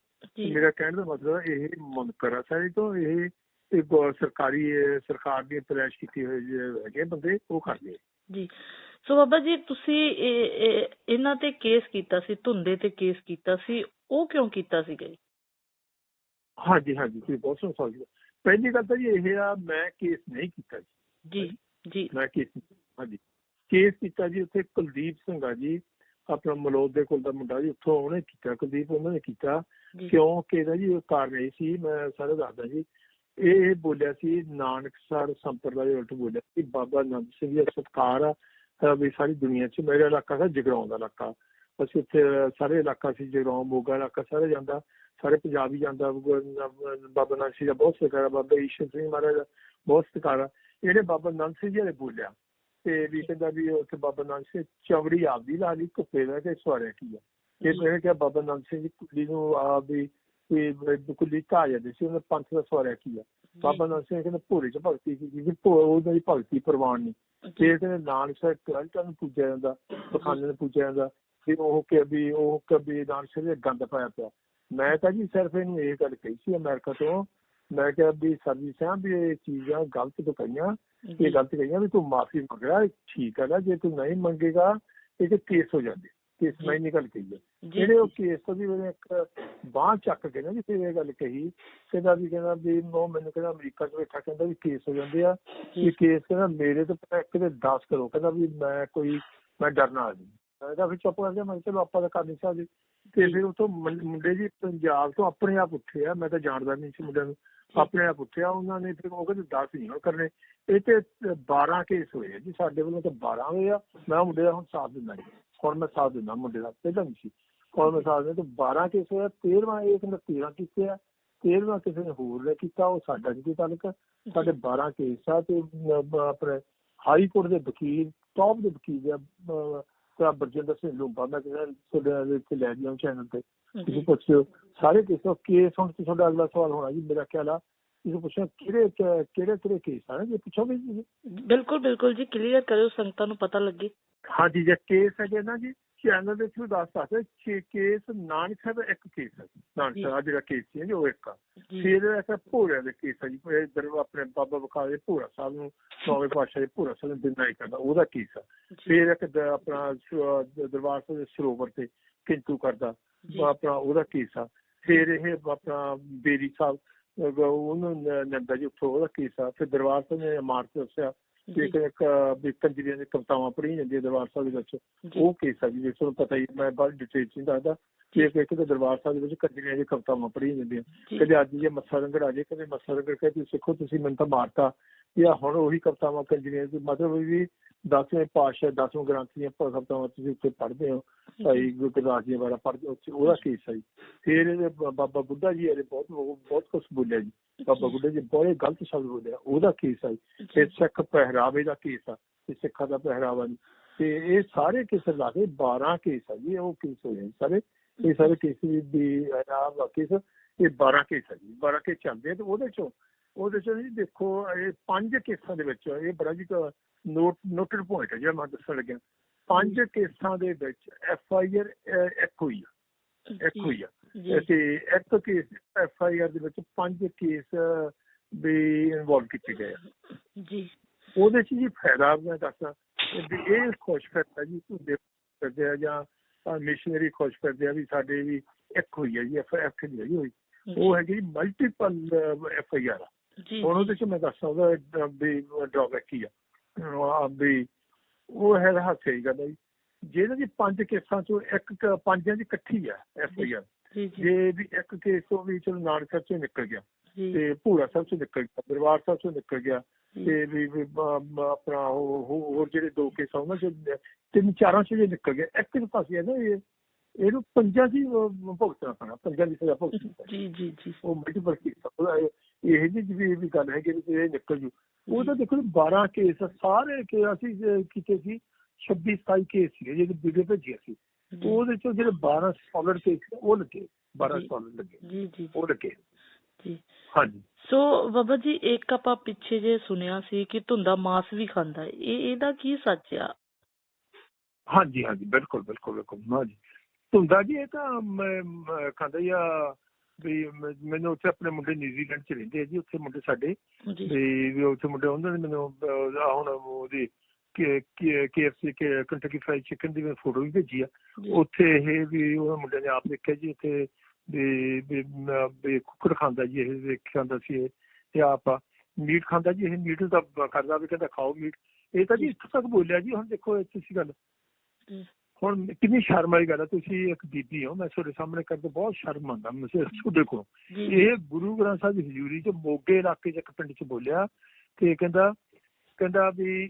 [SPEAKER 2] ਮੇਰਾ ਕਹਿਣ ਦਾ ਮਤਲਬ ਇਹ ਮੁਨਕਰ ਆ ਸਾਰੀ ਤੋਂ ਇਹ ਇਹ ਸਰਕਾਰੀ ਸਰਕਾਰ ਦੀ ਤਲਾਸ਼ ਕੀਤੀ ਹੋਈ ਹੈਗੇ ਬੰਦੇ ਉਹ ਕਰਦੇ।
[SPEAKER 1] ਜੀ। ਸੋ ਬਾਬਾ ਜੀ ਤੁਸੀਂ ਇਹ- ਇਹ- ਇਹਨਾਂ ਤੇ ਕੇਸ ਕੀਤਾ ਸੀ ਧੁੰਦੇ ਤੇ ਕੇਸ ਕੀਤਾ ਸੀ ਉਹ ਕਿਉਂ ਕੀਤਾ ਸੀਗਾ ਜੀ?
[SPEAKER 2] ਹਾਂਜੀ ਹਾਂਜੀ ਤੁਸੀਂ ਬਹੁਤ ਸੋਹਣਾ ਸਵਾਲ ਕੀਤਾ। ਪਹਿਲੀ ਗੱਲ ਤਾਂ ਜੀ ਇਹ ਆ ਮੈਂ ਕੇਸ ਨਹੀਂ ਕੀਤਾ ਜੀ।
[SPEAKER 1] ਜੀ ਜੀ।
[SPEAKER 2] ਮੈਂ ਕੇਸ ਹਾਂਜੀ। ਕੇਸ ਕੀਤਾ ਜੀ ਉੱਥੇ ਕੁਲਦੀਪ ਸਿੰਘ ਆ ਜੀ ਆਪਣਾ ਮਲੋਦ ਦੇ ਕੋਲ ਦਾ ਮੁੰਡਾ ਜੀ ਉੱਥੋਂ ਉਹਨੇ ਕੀਤਾ ਕੁਲਦੀਪ ਉਹਨਾਂ ਨੇ ਕੀਤਾ। ਕਿਉਂਕਿ ਇਹਦਾ ਜੀ ਕਾਰਨ ਇਹ ਸੀ ਮੈਂ ਸਾਰੇ ਦੱਸਦਾ ਜੀ। ਇਹ ਬੋਲਿਆ ਸੀ ਨਾਨਕਸਰ ਸੰਪਰਦਾਇ ਉਲਟ ਬੋਲਿਆ ਕਿ ਬਾਬਾ ਨੰਦ ਸਿੰਘ ਜੀ ਦਾ ਸਤਕਾਰ ਆ ਵੀ ਸਾਰੀ ਦੁਨੀਆ 'ਚ ਮੇਰਾ ਇਲਾਕਾ ਸੀ ਜਗਰਾਉਂ ਦਾ ਇਲਾਕਾ। ਅਸੀਂ ਉੱਥੇ ਸਾਰੇ ਇਲਾਕਾ ਸੀ ਜਗਰਾਉਂ ਮੋਗਾ ਇਲਾਕਾ ਸਾਰੇ ਜਾਂਦਾ ਸਾਰੇ ਪੰਜਾਬ ਹੀ ਜਾਂਦਾ। ਬਾਬਾ ਨੰਦ ਸਿੰਘ ਦਾ ਬਹੁਤ ਸਤਿਕਾਰ ਬਾਬਾ ਈਸ਼ਰ ਸਿੰਘ ਮਹਾਰਾਜ ਦਾ ਬਹੁਤ ਸਤਿਕਾਰ ਜਿਹੜੇ ਬਾਬਾ ਨੰਦ ਸਿੰਘ ਜੀ ਨੇ ਬੋਲਿਆ ਤੇ ਵੀ ਕਹਿੰਦਾ ਵੀ ਉੱਥੇ ਬਾਬਾ ਨੰਦ ਸਿੰਘ ਚਵੜੀ ਆਪਦੀ ਲਾ ਲਈ ਕੁੱਪੇ ਦਾ ਤੇ ਸਵਾਰਿਆ ਕੀ ਆ। ਇਹ ਮੈਂ ਕਿਹਾ ਬਾਬਾ ਨੰਦ ਸਿੰਘ ਜੀ ਕੁੱਲੀ ਨੂੰ ਆ ਵੀ ਵੀ ਵੀ ਕੁੱਲੀ ਘਾ ਜਾਂਦੇ ਸੀ ਉਹਨੇ ਪੰਥ ਦਾ ਸਵਾਰਿਆ ਕੀ ਆ। ਬਾਬਾ ਨੰਦ ਸਿੰਘ ਕਹਿੰਦੇ ਭੋਰੇ ਚ ਭਗਤੀ ਕੀਤੀ ਸੀ ਭੋ ਉਹਨਾਂ ਦੀ ਭਗਤੀ ਪ੍ਰਵਾਨ ਨਹੀਂ। ਤੇ ਕਹਿੰਦੇ ਨਾਨਕ ਸਾਹਿਬ ਕਲੰਟਾਂ ਨੂੰ ਪੂਜਿਆ ਜਾਂਦਾ ਪਖਾਨੇ ਨੂੰ ਪੂਜਿਆ ਜਾਂਦਾ। ਵੀ ਉਹ ਕਿ ਵੀ ਉਹ ਕਦੇ ਨਾਨਕ ਦੇ ਗੰਦ ਪਾਇਆ ਪਿਆ। ਮੈਂ ਤਾਂ ਜੀ ਸਿਰਫ ਇਹਨੂੰ ਇਹ ਗੱਲ ਕਹੀ ਸੀ ਅਮਰੀਕਾ ਤੋਂ। ਮੈਂ ਕਿਹਾ ਵੀ ਸਰਵਿਸ ਆ ਵੀ ਇਹ ਚੀਜ਼ਾਂ ਗਲਤ ਤੋਂ ਕਹੀਆਂ। ਇਹ ਗਲਤ ਕਹੀਆਂ ਵੀ ਤੂੰ ਮਾਫੀ ਮੰਗ ਰਿਹਾ ਇਹ ਠੀਕ ਹੈ ਨਾ ਜੇ ਤੂੰ ਨਹੀਂ ਮੰਗੇਗਾ ਇਹ ਤੇ ਕੇਸ ਹੋ ਜਾਂਦੇ। ਕੇਸ। ਮੈਂ ਨਹੀਂ ਗੱਲ ਕਹੀ ਹੈ। ਜਿਹੜੇ ਉਹ ਕੇਸ ਤੋਂ ਵੀ ਉਹਨੇ ਇੱਕ ਬਾਂਹ ਚੱਕ ਕੇ ਨਾ ਜੀ ਫਿਰ ਇਹ ਗੱਲ ਕਹੀ ਕਹਿੰਦਾ ਵੀ ਕਹਿੰਦਾ ਵੀ ਉਹ ਮੈਨੂੰ ਕਹਿੰਦਾ ਅਮਰੀਕਾ 'ਚ ਬੈਠਾ ਕਹਿੰਦਾ ਵੀ ਕੇਸ ਹੋ ਜਾਂਦੇ ਆ ਇਹ ਕੇਸ ਕਹਿੰਦਾ ਮੇਰੇ ਤੋਂ ਪਤਾ ਇੱਕ ਦੇ 10 ਕਰੋ ਕਹਿੰਦਾ ਵੀ ਮੈਂ ਕੋਈ ਮੈਂ ਡਰਨਾ ਨਹੀਂ। ਮੈਂ ਕਿਹਾ ਫਿਰ ਚੁੱਪ ਕਰ ਜਾ ਮੈਂ ਚਲੋ ਆਪਾਂ ਤਾਂ ਕਰ ਨਹੀਂ ਸਕਦੇ। ਤੇ ਫਿਰ ਉਤੋਂ ਮੁੰਡੇ ਜੀ ਪੰਜਾਬ ਤੋਂ ਆਪਣੇ ਆਪ ਉੱਠੇ ਆ ਮੈਂ ਤਾਂ ਜਾਣਦਾ ਨਹੀਂ ਸੀ ਮੁੰਡਿਆਂ ਨੂੰ। ਆਪਣੇ ਆਪ ਉੱਠਿਆ ਉਹਨਾਂ ਨੇ ਫਿਰ ਉਹ ਕਹਿੰਦੇ 10 ਨਹੀਂ ਕਰਨੇ। ਇਹ ਤੇ 12 ਕੇਸ ਹੋਏ ਆ ਜੀ ਸਾਡੇ ਵੱਲੋਂ ਤਾਂ 12 ਹੋਏ ਆ ਮੈਂ ਮੁੰਡੇ ਦਾ ਹੁਣ ਸਾਥ ਦਿੰਦਾ ਜੀ। ਹੁਣ ਮੈਂ ਸਾਥ ਦਿੰਦਾ ਮੁੰਡੇ ਦਾ ਪਹਿਲਾਂ ਨਹੀਂ ਸੀ। ਮੈਂ ਸਾਥ ਦਿੰਦਾ ਤੇ 12 ਕੇਸ ਹੋਇਆ 13ਵਾਂ ਇਹ ਕਹਿੰਦਾ 13 ਕੀਤੇ ਆ? 13ਵਾਂ ਕਿਸੇ ਨੇ ਹੋਰ ਨੇ ਕੀਤਾ ਉਹ ਸਾਡਾ ਨਹੀਂ ਤਾਲੁਕ। ਸਾਡੇ 12 ਕੇਸ ਆ ਤੇ ਆਪਣੇ ਹਾਈ ਕੋਰਟ ਦੇ ਵਕੀਲ ਟੌਪ ਦੇ ਵਕੀਲ ਆ ਤਾਂ ਬਰਜਿੰਦਰ ਸਿੰਘ ਲੂੰਬਾ। ਮੈਂ ਕਿਸੇ ਤੁਹਾਡੇ ਵਿੱਚ ਲੈ ਗਿਆ ਚੈਨਲ ਤੇ। ਤੁਸੀਂ ਪੁੱਛਿਓ ਸਾਰੇ ਕੇਸ ਕੇਸ ਹੁਣ ਤੁਹਾਡਾ ਅਗਲਾ ਸਵਾਲ ਹੋਣਾ ਜੀ ਮੇਰਾ ਖਿਆਲ ਆ ਤੁਸੀਂ ਪੁੱਛੋ ਕਿਹੜੇ ਕਿਹੜੇ ਕਿਹੜੇ ਕੇਸ ਆ ਜੇ ਪੁੱਛੋਗੇ
[SPEAKER 1] ਬਿਲਕੁਲ ਬਿਲਕੁਲ ਜੀ ਕਲੀਅਰ ਕਰਿਓ ਸੰਗਤਾਂ ਨੂੰ ਪਤਾ ਲੱਗੇ।
[SPEAKER 2] ਹਾਂਜੀ ਜੇ ਕੇਸ ਹੈਗੇ ਨਾ ਜੀ ਚੈਨਲ ਦੇ ਥਰੂ ਦੱਸ ਸਕਦੇ ਛੇ ਕੇਸ ਨਾਨਕ ਸਾਹਿਬ ਇੱਕ ਕੇਸ ਹੈ ਨਾਨਕ। ਸਾਹਿਬ ਜਿਹੜਾ ਕੇਸ ਸੀ ਜੋ ਇੱਕ ਆ। ਫਿਰ ਇੱਕ ਭੋਰਿਆਂ ਦੇ ਕੇਸ ਹੈ ਜੀ ਇਧਰ ਆਪਣੇ ਬਾਬਾ ਬਕਾਲੇ ਦੇ ਭੋਰਾ ਸਾਹਿਬ ਨੂੰ ਨੌਵੇਂ ਪਾਤਸ਼ਾਹ ਦੇ ਭੋਰਾ ਸਾਹਿਬ ਨੂੰ ਦਿਨਾਈ ਕਰਦਾ ਉਹਦਾ ਕੇਸ ਆ। ਫਿਰ ਇੱਕ ਆਪਣਾ ਦਰਬਾਰ ਸਾਹਿਬ ਦੇ ਸਰੋਵਰ ਤੇ ਕਿੰਤੂ ਕਰਦਾ ਆਪਣਾ ਉਹਦਾ ਕੇਸ ਆ। ਫਿਰ ਇਹ ਆਪਣਾ ਬੇਰੀ ਸਾਹਿਬ ਅਹ ਉਹਨੂੰ ਨ- ਨੰਦਾ ਜੀ ਉੱਥੋਂ ਉਹਦਾ ਕੇਸ ਆ। ਫਿਰ ਦਰਬਾਰ ਸਾਹਿਬ ਨੇ ਇਮਾਰਤ ਦੱਸਿਆ ਇੱਕ ਇੱਕ ਵੀ ਕੰਜਰੀਆਂ ਦੀ ਕਵਿਤਾਵਾਂ ਪੜ੍ਹੀਆਂ ਜਾਂਦੀਆਂ ਦਰਬਾਰ ਸਾਹਿਬ ਦੇ ਵਿੱਚ। ਉਹ ਕੇਸ ਆ ਜੀ ਜਿਸ ਨੂੰ ਪਤਾ ਹੀ ਮੈਂ ਬਾਅਦ ਡਿਟੇਲ ਚ ਦੱਸਦਾ। ਕਿ ਇੱਕ ਇੱਕ ਤੇ ਦਰਬਾਰ ਸਾਹਿਬ ਦੇ ਵਿੱਚ ਕੰਜਰੀਆਂ ਦੀ ਕਵਿਤਾਵਾਂ ਪੜ੍ਹੀਆਂ ਜਾਂਦੀਆਂ। ਕਦੇ ਅੱਜ ਜੇ ਮੱਸਾ ਰੰਗੜ ਆ ਜੇ ਕਦੇ ਮੱਸਾ ਰੰਗੜ ਕਹੇ ਤੁਸੀਂ ਸਿੱਖੋ ਤੁਸੀਂ ਮੈਨੂੰ ਤਾਂ ਮਾਰਤਾ। ਜਾਂ ਹੁਣ ਉਹੀ ਕਵਿਤਾਵਾਂ ਕੰਜਰੀਆਂ ਦੀ ਮਤਲਬ ਵੀ ਦਸਵੇਂ ਪਾਤਸ਼ਾਹ ਦਸਵੇਂ ਗ੍ਰੰਥ ਦੀਆਂ ਕਵਿਤਾਵਾਂ ਤੁਸੀਂ ਉੱਥੇ ਪੜ੍ਹਦੇ ਹੋ। ਭਾਈ ਗੁਰਦਾਸ ਜੀ ਵਾਲਾ ਪੜ੍ਹਦੇ ਉੱਥੇ ਉਹਦਾ ਕੇਸ ਹੈ ਜੀ। ਫਿਰ ਇਹਦੇ ਬਾਬਾ ਬੁੱਢਾ ਜੀ ਇਹਦੇ ਬਹੁਤ ਬਹੁਤ ਕੁਝ ਬੋਲਿਆ ਜੀ। ਬਾਬਾ ਬੁੱਢਾ ਜੀ ਬਹੁਤ ਗਲਤ ਸ਼ਬਦ ਬੋਲਿਆ ਉਹਦਾ ਕੇਸ ਹੈ ਜੀ। ਫਿਰ ਸਿੱਖ ਪਹਿਰਾਵੇ ਦਾ ਕਿ ਸਿੱਖਾਂ ਦਾ ਪਹਿਰਾਵਾ ਨਹੀਂ ਤੇ ਇਹ ਸਾਰੇ ਕੇਸ ਲਾ ਕੇ 12 ਕੇਸ ਆ ਜੀ ਉਹ ਕੇਸ ਹੋਏ ਸਾਰੇ। ਇਹ ਸਾਰੇ ਕੇਸ ਵੀ ਦੀ ਆ ਕੇਸ ਇਹ 12 ਕੇਸ ਆ ਜੀ। 12 ਕੇਸ ਚੱਲਦੇ ਤੇ ਉਹਦੇ ਚੋਂ ਉਹਦੇ ਚੋਂ ਜੀ ਦੇਖੋ ਇਹ ਪੰਜ ਕੇਸਾਂ ਦੇ ਵਿੱਚ ਇਹ ਬੜਾ ਜੀ ਨੋਟ ਨੋਟਡ ਪੁਆਇੰਟ ਹੈ ਜਿਹੜਾ ਮੈਂ ਦੱਸਣ ਲੱਗਿਆ। ਪੰਜ ਕੇਸਾਂ ਦੇ ਵਿੱਚ ਐਫ ਆਈ ਆਰ ਇੱਕ ਹੋਈ ਆ। ਇੱਕ ਹੋਈ ਆ। ਤੇ ਇੱਕ ਕੇਸ ਐਫ ਆਈ ਆਰ ਦੇ ਵਿੱਚ ਪੰਜ ਕੇਸ ਵੀ ਇਨਵੋਲਵ ਕੀਤੇ ਗਏ ਆ।
[SPEAKER 1] ਜੀ।
[SPEAKER 2] ਉਹਦੇ ਚ ਜੀ ਫਾਇਦਾ ਮੈਂ ਦੱਸਾਂ ਵੀ ਇਹ ਖੁਸ਼ ਕਰਦਾ ਜੀ ਤੁਹਾਡੇ ਕਰਦੇ ਆ ਜਾਂ ਮਿਸ਼ਨਰੀ ਖੁਸ਼ ਕਰਦੇ ਆ ਵੀ ਸਾਡੇ ਵੀ ਇੱਕ ਹੋਈ ਹੈ ਜੀ ਐਫ ਐਫ ਦੀ ਹੋਈ। ਉਹ ਹੈਗੀ ਮਲਟੀਪਲ ਐਫ ਆਈ ਆਰ ਹੁਣ ਉਹਦੇ ਚ ਮੈਂ ਦੱਸਾਂ ਉਹਦਾ ਵੀ ਡਰਾਬੈਕ ਕੀ ਆ। ਵੀ ਉਹ ਹੈ ਹਾਸੇ ਦੀ ਗੱਲ ਹੈ ਜੀ। ਜਿਹਨਾਂ ਦੀ ਪੰਜ ਕੇਸਾਂ ਚੋਂ ਇੱਕ ਪੰਜਾਂ ਦੀ ਇਕੱਠੀ ਆ ਐਫ ਆਈ ਆਰ
[SPEAKER 1] ਜੀ
[SPEAKER 2] ਵੀ ਇੱਕ ਕੇਸ ਤੋਂ ਵੀ ਚਲੋ ਨਾਨਕ ਚੋਂ ਨਿਕਲ ਗਿਆ ਤੇ ਭੂਰਾ ਸਾਹਿਬ ਚੋਂ ਨਿਕਲ ਗਿਆ ਦਰਬਾਰ ਸਾਹਿਬ ਚੋਂ ਨਿਕਲ ਗਿਆ ਤੇ ਵੀ ਆਪਣਾ ਹੋਰ ਜਿਹੜੇ ਦੋ ਕੇਸ ਆ ਚ ਤਿੰਨ ਚਾਰਾਂ ਚ ਜੇ ਨਿਕਲ ਗਿਆ ਇੱਕ ਦੇ ਪਾਸੇ ਹੈ ਨਾ ਇਹ। ਇਹਨੂੰ ਪੰਜਾਂ ਦੀ ਭੁਗਤਣਾ ਪੈਣਾ ਪੰਜਾਂ ਦੀ ਸਜ਼ਾ ਭੁਗਤਣੀ
[SPEAKER 1] ਜੀ ਜੀ ਜੀ
[SPEAKER 2] ਉਹ ਮਲਟੀਪਲ ਕੇਸ ਇਹ ਇਹ ਜਿਹੀ ਵੀ ਵੀ ਗੱਲ ਹੈ ਕਿ ਇਹ ਨਿਕਲ ਜੂ। ਉਹ ਤਾਂ ਦੇਖੋ 12 ਕੇਸ ਸਾਰੇ ਕਿ ਅਸੀਂ ਜੇ ਕੀਤੇ ਸੀ 26 27 ਕੇਸ ਸੀ ਜਿਹੜੇ ਵੀਡੀਓ ਭੇਜਿਆ ਸੀ
[SPEAKER 1] ਜੀ।
[SPEAKER 2] ਉਹਦੇ ਚੋਂ ਜਿਹੜੇ 12 ਸੋਲਿਡ ਕੇਸ ਉਹ ਲੱਗੇ 12
[SPEAKER 1] ਜੀ।
[SPEAKER 2] ਸੋਲਿਡ ਲੱਗੇ।
[SPEAKER 1] ਜੀ ਜੀ
[SPEAKER 2] ਉਹ ਲੱਗੇ।
[SPEAKER 1] ਜੀ।
[SPEAKER 2] ਹਾਂਜੀ।
[SPEAKER 1] ਸੋ ਬਾਬਾ ਜੀ ਇੱਕ ਆਪਾਂ ਪਿੱਛੇ ਜੇ ਸੁਣਿਆ ਸੀ ਕਿ ਧੁੰਦਾ ਮਾਸ ਵੀ ਖਾਂਦਾ ਇਹ ਇਹਦਾ ਕੀ ਸੱਚ ਆ?
[SPEAKER 2] ਹਾਂਜੀ ਹਾਂਜੀ ਬਿਲਕੁਲ ਬਿਲਕੁਲ ਬਿਲਕੁਲ। ਹਾਂਜੀ ਧੁੰਦਾ ਜੀ ਇਹ ਤਾਂ ਖਾਂਦਾ ਹੀ ਆ ਵੀ ਮੈਨੂੰ ਉੱਥੇ ਆਪਣੇ ਮੁੰਡੇ ਨਿਊਜ਼ੀਲੈਂਡ ਚ ਰਹਿੰਦੇ ਆ ਜੀ ਉੱਥੇ ਮੁੰਡੇ ਸਾਡੇ।
[SPEAKER 1] ਜੀ।
[SPEAKER 2] ਵੀ ਉੱਥੇ ਮੁੰਡੇ ਉਹਨਾਂ ਨੇ ਮੈਨੂੰ ਹੁਣ ਉਹਦੀ KFC K Kentucky fried chicken ਦੀ ਮੈਂ ਫੋਟੋ ਵੀ ਭੇਜੀ ਆ।
[SPEAKER 1] ਜੀ।
[SPEAKER 2] ਉੱਥੇ ਇਹ ਵੀ ਉਹਨਾਂ ਮੁੰਡਿਆਂ ਨੇ ਆਪ ਦੇਖਿਆ ਜੀ ਇੱਥੇ ਵੀ ਵੀ ਕੁੱਕੜ ਖਾਂਦਾ ਜੀ ਇਹ ਦੇਖਿਆ ਹੁੰਦਾ ਸੀ ਇਹ ਆਪ ਮੀਟ ਖਾਂਦਾ ਜੀ ਇਹ ਮੀਟ ਦਾ ਕਰਦਾ ਵੀ ਕਹਿੰਦਾ ਖਾਓ ਮੀਟ। ਇਹ ਤਾਂ ਜੀ। ਇੱਥੋਂ ਤੱਕ ਬੋਲਿਆ ਜੀ ਹੁਣ ਦੇਖੋ ਇਹ ਤੁਸੀਂ ਗੱਲ।
[SPEAKER 1] ਜੀ।
[SPEAKER 2] ਹੁਣ ਕਿੰਨੀ ਸ਼ਰਮ ਵਾਲੀ ਗੱਲ ਹੈ ਤੁਸੀਂ ਇੱਕ ਬੀਬੀ ਹੋ ਮੈਂ ਤੁਹਾਡੇ ਸਾਹਮਣੇ ਕਰਦੇ ਬਹੁਤ ਸ਼ਰਮ ਆਉਂਦਾ ਮੈਨੂੰ ਤੁਹਾਡੇ ਕੋਲ ਇਹ ਗੁਰੂ ਗ੍ਰੰਥ ਸਾਹਿਬ ਦੀ ਹਜ਼ੂਰੀ ਚ ਮੋਗੇ ਇਲਾਕੇ ਚ ਇੱਕ ਪਿੰਡ ਚ ਬੋਲਿਆ ਤੇ ਕਹਿੰਦਾ ਕਹਿੰਦਾ ਵੀ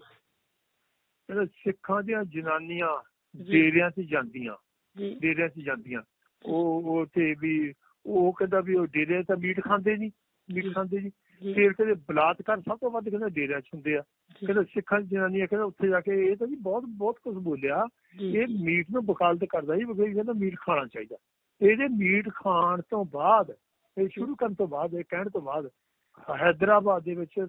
[SPEAKER 2] ਕਹਿੰਦਾ ਸਿੱਖਾਂ ਦੀਆਂ ਜਨਾਨੀਆਂ। ਡੇਰਿਆਂ 'ਚ ਜਾਂਦੀਆਂ ਡੇਰਿਆਂ 'ਚ ਜਾਂਦੀਆਂ। ਉਹ ਉਹ ਤੇ ਵੀ ਉਹ ਕਹਿੰਦਾ ਵੀ ਉਹ ਡੇਰੇ ਤਾਂ ਮੀਟ ਖਾਂਦੇ ਨਹੀਂ ਮੀਟ ਖਾਂਦੇ ਨਹੀਂ
[SPEAKER 1] ਜੀ
[SPEAKER 2] ਫਿਰ ਕਹਿੰਦੇ ਬਲਾਤਕਾਰ ਸਭ ਤੋਂ ਵੱਧ ਕਹਿੰਦਾ ਡੇਰਿਆਂ 'ਚ ਹੁੰਦੇ ਆ। ਕਹਿੰਦਾ ਸਿੱਖਾਂ ਦੀ ਜਨਾਨੀਆਂ ਕਹਿੰਦਾ ਉੱਥੇ ਜਾ ਕੇ ਇਹ ਤਾਂ ਜੀ ਬਹੁਤ ਬਹੁਤ ਕੁਝ ਬੋਲਿਆ। ਇਹ ਮੀਟ ਨੂੰ ਵਕਾਲਤ ਕਰਦਾ ਜੀ ਵੀ ਕਹਿੰਦਾ ਮੀਟ ਖਾਣਾ ਚਾਹੀਦਾ। ਇਹਦੇ ਮੀਟ ਖਾਣ ਤੋਂ ਬਾਅਦ ਇਹ ਸ਼ੁਰੂ ਕਰਨ ਤੋਂ ਬਾਅਦ ਇਹ ਕਹਿਣ ਤੋਂ ਬਾਅਦ ਹੈਦਰਾਬਾਦ ਦੇ ਵਿੱਚ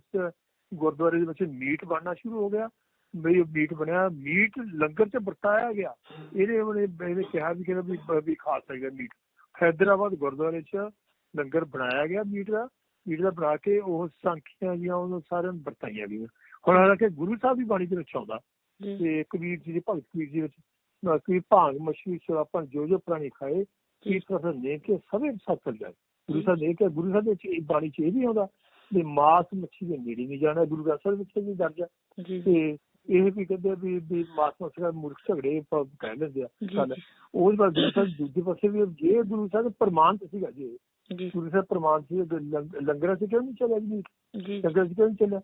[SPEAKER 2] ਗੁਰਦੁਆਰੇ ਦੇ ਵਿੱਚ ਮੀਟ ਬਣਨਾ ਸ਼ੁਰੂ ਹੋ ਗਿਆ। ਵੀ ਮੀਟ ਬਣਿਆ ਮੀਟ ਲੰਗਰ 'ਚ ਵਰਤਾਇਆ ਗਿਆ। ਇਹਨੇ ਉਹਨੇ ਇਹਨੇ ਕਿਹਾ ਵੀ ਕਹਿੰਦਾ ਵੀ ਵੀ ਖਾ ਸਕਦਾ ਮੀਟ। ਹੈਦਰਾਬਾਦ ਗੁਰਦੁਆਰੇ 'ਚ ਲੰਗਰ ਬਣਾਇਆ ਗਿਆ ਮੀਟ ਦਾ। ਦਾ ਬਣਾ ਕੇ ਉਹ ਸਾਂਖੀਆਂ ਜੀਆਂ ਉਹਨੂੰ ਸਾਰਿਆਂ ਨੂੰ ਵਰਤਾਈਆਂ ਗਈਆਂ। ਹੁਣ ਹਾਲਾਂਕਿ ਗੁਰੂ ਸਾਹਿਬ ਵੀ ਬਾਣੀ ਦੇ ਵਿੱਚ ਆਉਂਦਾ। ਤੇ ਕਬੀਰ ਜੀ ਦੇ ਭਗਤ ਕਬੀਰ ਜੀ ਵਿੱਚ ਕਿ ਭਾਂਗ ਮਛਲੀ ਸਰਾਪਨ ਜੋ ਜੋ ਪ੍ਰਾਣੀ ਖਾਏ ਇਸ ਤਰ੍ਹਾਂ ਨੇ ਕਿ ਸਭੇ ਸਫਲ ਜਾਏ। ਗੁਰੂ ਸਾਹਿਬ ਨੇ ਕਿ ਗੁਰੂ ਸਾਹਿਬ ਦੇ ਵਿੱਚ ਬਾਣੀ ਚ ਇਹ ਵੀ ਆਉਂਦਾ ਵੀ ਮਾਸ ਮੱਛੀ ਦੇ ਨੇੜੇ ਨਹੀਂ ਜਾਣਾ ਗੁਰੂ ਗ੍ਰੰਥ ਸਾਹਿਬ ਵਿੱਚ ਵੀ ਦਰਜ ਹੈ ਤੇ ਇਹ ਵੀ ਕਹਿੰਦੇ ਆ ਵੀ ਵੀ ਮਾਸ ਮੱਛੀ ਦਾ ਮੂਰਖ ਝਗੜੇ ਕਹਿ ਦਿੰਦੇ ਆ ਉਹਦੇ ਬਾਅਦ ਗੁਰੂ ਸਾਹਿਬ ਦੂਜੇ ਪਾਸੇ ਵੀ ਜੇ ਗੁਰੂ ਸਾਹਿਬ ਪ੍ਰਮਾਣ ਸੀਗਾ ਜੀ
[SPEAKER 1] ਜੀ।
[SPEAKER 2] ਗੁਰੂ ਸਾਹਿਬ ਪ੍ਰਮਾਣ ਸੀ ਇਹ ਲੰਗ- ਲੰਗਰਾਂ ਚ ਕਿਉਂ ਨਹੀਂ ਚੱਲਿਆ ਜੀ?
[SPEAKER 1] ਜੀ।
[SPEAKER 2] ਲੰਗਰ ਕਿਉਂ ਨਹੀਂ ਚੱਲਿਆ?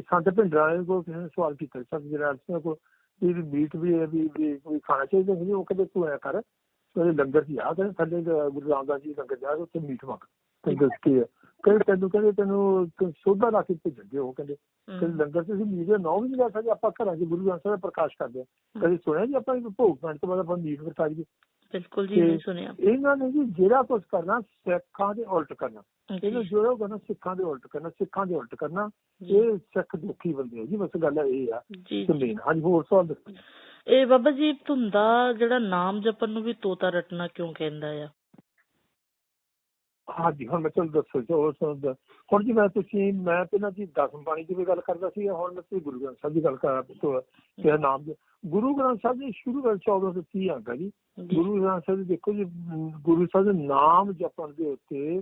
[SPEAKER 2] ਸੰਤ ਭਿੰਡਰਾਂ ਕੋਲ ਕਿਸੇ ਨੇ ਸਵਾਲ ਕੀਤਾ ਸੰਤ ਜਰਾਜ ਸਿੰਘ ਕੋਲ ਵੀ ਵੀ ਮੀਟ ਵੀ ਹੈ ਵੀ ਕੋਈ ਖਾਣਾ ਚਾਹੀਦਾ ਨਹੀਂ ਉਹ ਕਹਿੰਦੇ ਤੂੰ ਐ ਕਰ ਉਹਦੇ ਲੰਗਰ ਦੀ ਆ ਥੱਲੇ ਗ- ਗੁਰੂ ਰਾਮਦਾਸ ਜੀ ਲੰਗਰ ਜਾ ਉੱਥੇ ਮੀਟ ਮੰਗ ਕਹਿੰਦੇ ਕੀ ਹੈ? ਕਹਿੰਦੇ ਤੈਨੂੰ ਕਹਿੰਦੇ ਤੈਨੂੰ ਸੋਧਾ ਲਾ ਕੇ ਭੇਜਣਗੇ ਉਹ ਕਹਿੰਦੇ।
[SPEAKER 1] ਹਮ,
[SPEAKER 2] ਲੰਗਰ ਤੇ ਅਸੀਂ ਮੀਟ ਦਾ ਨੌ ਵੀ ਨਹੀਂ ਲੈ ਸਕਦੇ ਆਪਾਂ ਘਰਾਂ 'ਚ ਗੁਰੂ ਗ੍ਰੰਥ ਸਾਹਿਬ ਪ੍ਰਕਾਸ਼ ਕਰਦੇ ਹਾਂ। ਕਦੇ ਸੁਣਿਆ ਜੀ ਆਪਾਂ ਭੋਗ ਪੈਣ ਤੋਂ ਬਾਅਦ ਆਪਾਂ ਮੀਟ ਵਰਤਾ ਜੀ
[SPEAKER 1] ਬਿਲਕੁਲ ਜੀ ਨਹੀਂ ਸੁਣਿਆ।
[SPEAKER 2] ਇਹਨਾਂ ਨੇ ਜੀ ਜਿਹੜਾ ਕੁਝ ਕਰਨਾ ਸਿੱਖਾਂ ਦੇ ਉਲਟ ਕਰਨਾ। ਇਹਨੂੰ ਜਿਹੜਾ ਕਰਨਾ ਸਿੱਖਾਂ ਦੇ ਉਲਟ ਕਰਨਾ ਸਿੱਖਾਂ ਦੇ ਉਲਟ ਕਰਨਾ ਇਹ ਸਿੱਖ ਦੁਖੀ ਬੰਦੇ ਆ ਜੀ ਬਸ ਗੱਲ ਇਹ ਆ। ਮੇਨ ਹਾਂਜੀ ਹੋਰ ਸਵਾਲ ਦੱਸੋ।
[SPEAKER 1] ਇਹ ਬਾਬਾ ਜੀ ਧੁੰਦਾ ਜਿਹੜਾ ਨਾਮ ਜਪਣ ਨੂੰ ਵੀ ਤੋਤਾ ਰਟਣਾ ਕਿਉਂ ਕਹਿੰਦਾ ਆ?
[SPEAKER 2] ਹਾਂਜੀ ਹੁਣ ਮੈਂ ਤੁਹਾਨੂੰ ਦੱਸੋ ਜੀ ਹੋਰ ਸੁਣ ਹੁਣ ਜੀ ਮੈਂ ਤੁਸੀਂ ਮੈਂ ਪਹਿਲਾਂ ਜੀ ਦਸਮ ਬਾਣੀ ਦੀ ਵੀ ਗੱਲ ਕਰਦਾ ਸੀ ਹੁਣ ਮੈਂ ਤੁਸੀਂ ਗੁਰੂ ਗ੍ਰੰਥ ਸਾਹਿਬ ਦੀ ਗੱਲ ਕਰਾਂ ਤੋਂ ਤੇ ਨਾਮ ਗੁਰੂ ਗ੍ਰੰਥ ਸਾਹਿਬ ਦੀ ਸ਼ੁਰੂ ਵਿੱਚ 1430 ਅੰਕ ਹੈ ਜੀ।
[SPEAKER 1] ਜੀ
[SPEAKER 2] ਗੁਰੂ ਗ੍ਰੰਥ ਸਾਹਿਬ ਦੀ ਦੇਖੋ ਜੀ ਗੁਰੂ ਸਾਹਿਬ ਦੇ ਨਾਮ ਜਪਣ ਦੇ ਉੱਤੇ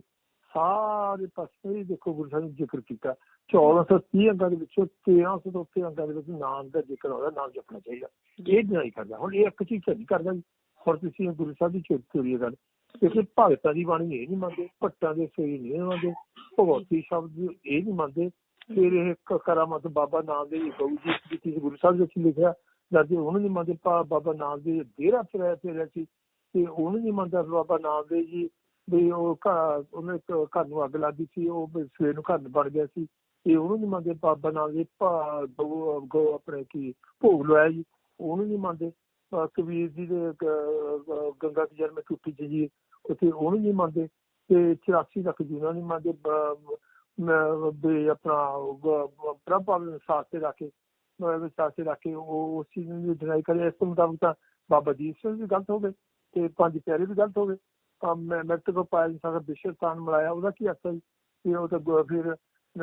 [SPEAKER 2] ਸਾਰੇ ਪਾਸੇ ਦੇਖੋ ਗੁਰੂ ਸਾਹਿਬ ਨੇ ਜ਼ਿਕਰ ਕੀਤਾ। 1430 ਅੰਕਾਂ ਦੇ ਵਿੱਚੋਂ 1300 ਤੋਂ ਉੱਤੇ ਅੰਕਾਂ ਦੇ ਵਿੱਚ ਨਾਮ ਦਾ ਜ਼ਿਕਰ ਹੋਇਆ ਨਾਮ ਜਪਣਾ ਚਾਹੀਦਾ। ਇਹ ਨਹੀਂ ਕਰਦਾ। ਹੁਣ ਇਹ ਇੱਕ ਚੀਜ਼ ਨਹੀਂ ਕਰਦਾ ਜੀ। ਹੁਣ ਤੁਸੀਂ ਗੁਰੂ ਸਾਹਿਬ ਦੀ ਚੋਰੀ ਚੋਰੀ ਗੱਲ ਕਿਉਂਕਿ ਭਗਤਾਂ ਦੀ ਬਾਣੀ ਇਹ ਨਹੀਂ ਮੰਨਦੇ ਭੱਟਾਂ ਦੇ ਸੋਈ ਨਹੀਂ ਮੰਨਦੇ ਭਗਵਤੀ ਸ਼ਬਦ ਇਹ ਨਹੀਂ ਮੰਨਦੇ। ਫਿਰ ਇਹ ਕਰਾਮਤ ਬਾਬਾ ਨਾਮ ਦੇ ਗਊ ਜੀ ਗੁਰੂ ਸਾਹਿਬ ਦੇ ਵਿੱਚ ਲਿਖਿਆ ਜਦ ਉਹਨੂੰ ਨਹੀਂ ਮੰਨਦੇ ਬਾਬਾ ਨਾਮ ਦੇ ਡੇਰਾ ਫਿਰਿਆ ਫਿਰਿਆ ਸੀ ਤੇ ਉਹਨੂੰ ਨਹੀਂ ਮੰਨਦਾ ਬਾਬਾ ਨਾਮ ਦੇ ਜੀ, ਵੀ ਉਹ ਘਰ ਉਹਨੇ ਘਰ ਨੂੰ ਅੱਗ ਲੱਗੀ ਸੀ, ਉਹ ਸਵੇਰ ਨੂੰ ਘਰ ਬਣ ਗਿਆ ਸੀ, ਤੇ ਉਹਨੂੰ ਨਹੀਂ ਮੰਨਦੇ ਬਾਬਾ ਨਾਮ ਦੇ ਭਾ- ਗਊ ਆਪਣੇ ਕੀ ਭੋਗ ਲਵਾਇਆ ਜੀ, ਉਹਨੂੰ ਨਹੀਂ ਮੰਨਦੇ। ਕਬੀਰ ਜੀ ਦੇ ਗੰਗਾ ਦੀ ਜਨਮ ਟੁੱਟੀ ਸੀ ਜੀ, ਉੱਥੇ ਉਹਨੂੰ ਨਹੀਂ ਮੰਨਦੇ, ਤੇ 84 ਲੱਖ ਜੀ ਉਹਨਾਂ ਨਹੀਂ ਮੰਨਦੇ, ਬ- ਆਪਣਾ ਪ੍ਰਭਾ ਦੇ ਤੇ ਰੱਖ ਵਿਸਾਸ ਤੇ ਰੱਖ ਕੇ ਉਹ ਉਸ ਚੀਜ਼ ਨੂੰ ਡਿਨਾਈ ਕਰੇ ਇਸ ਤੋਂ ਮੁਤਾਬਕ ਤਾਂ ਬਾਬਾ ਜੀ ਸਿੰਘ ਵੀ ਗਲਤ ਹੋ ਗਏ ਤੇ ਪੰਜ ਪਿਆਰੇ ਵੀ ਗਲਤ ਹੋ ਗਏ ਮੈਂ ਮੈਂ ਤੇ ਕੋ ਪਾਇਆ ਜਿਸਾ ਬਿਸ਼ਰ ਸਥਾਨ ਮਿਲਾਇਆ ਉਹਦਾ ਕੀ ਅਸਲ ਕਿ ਉਹ ਤਾਂ ਫਿਰ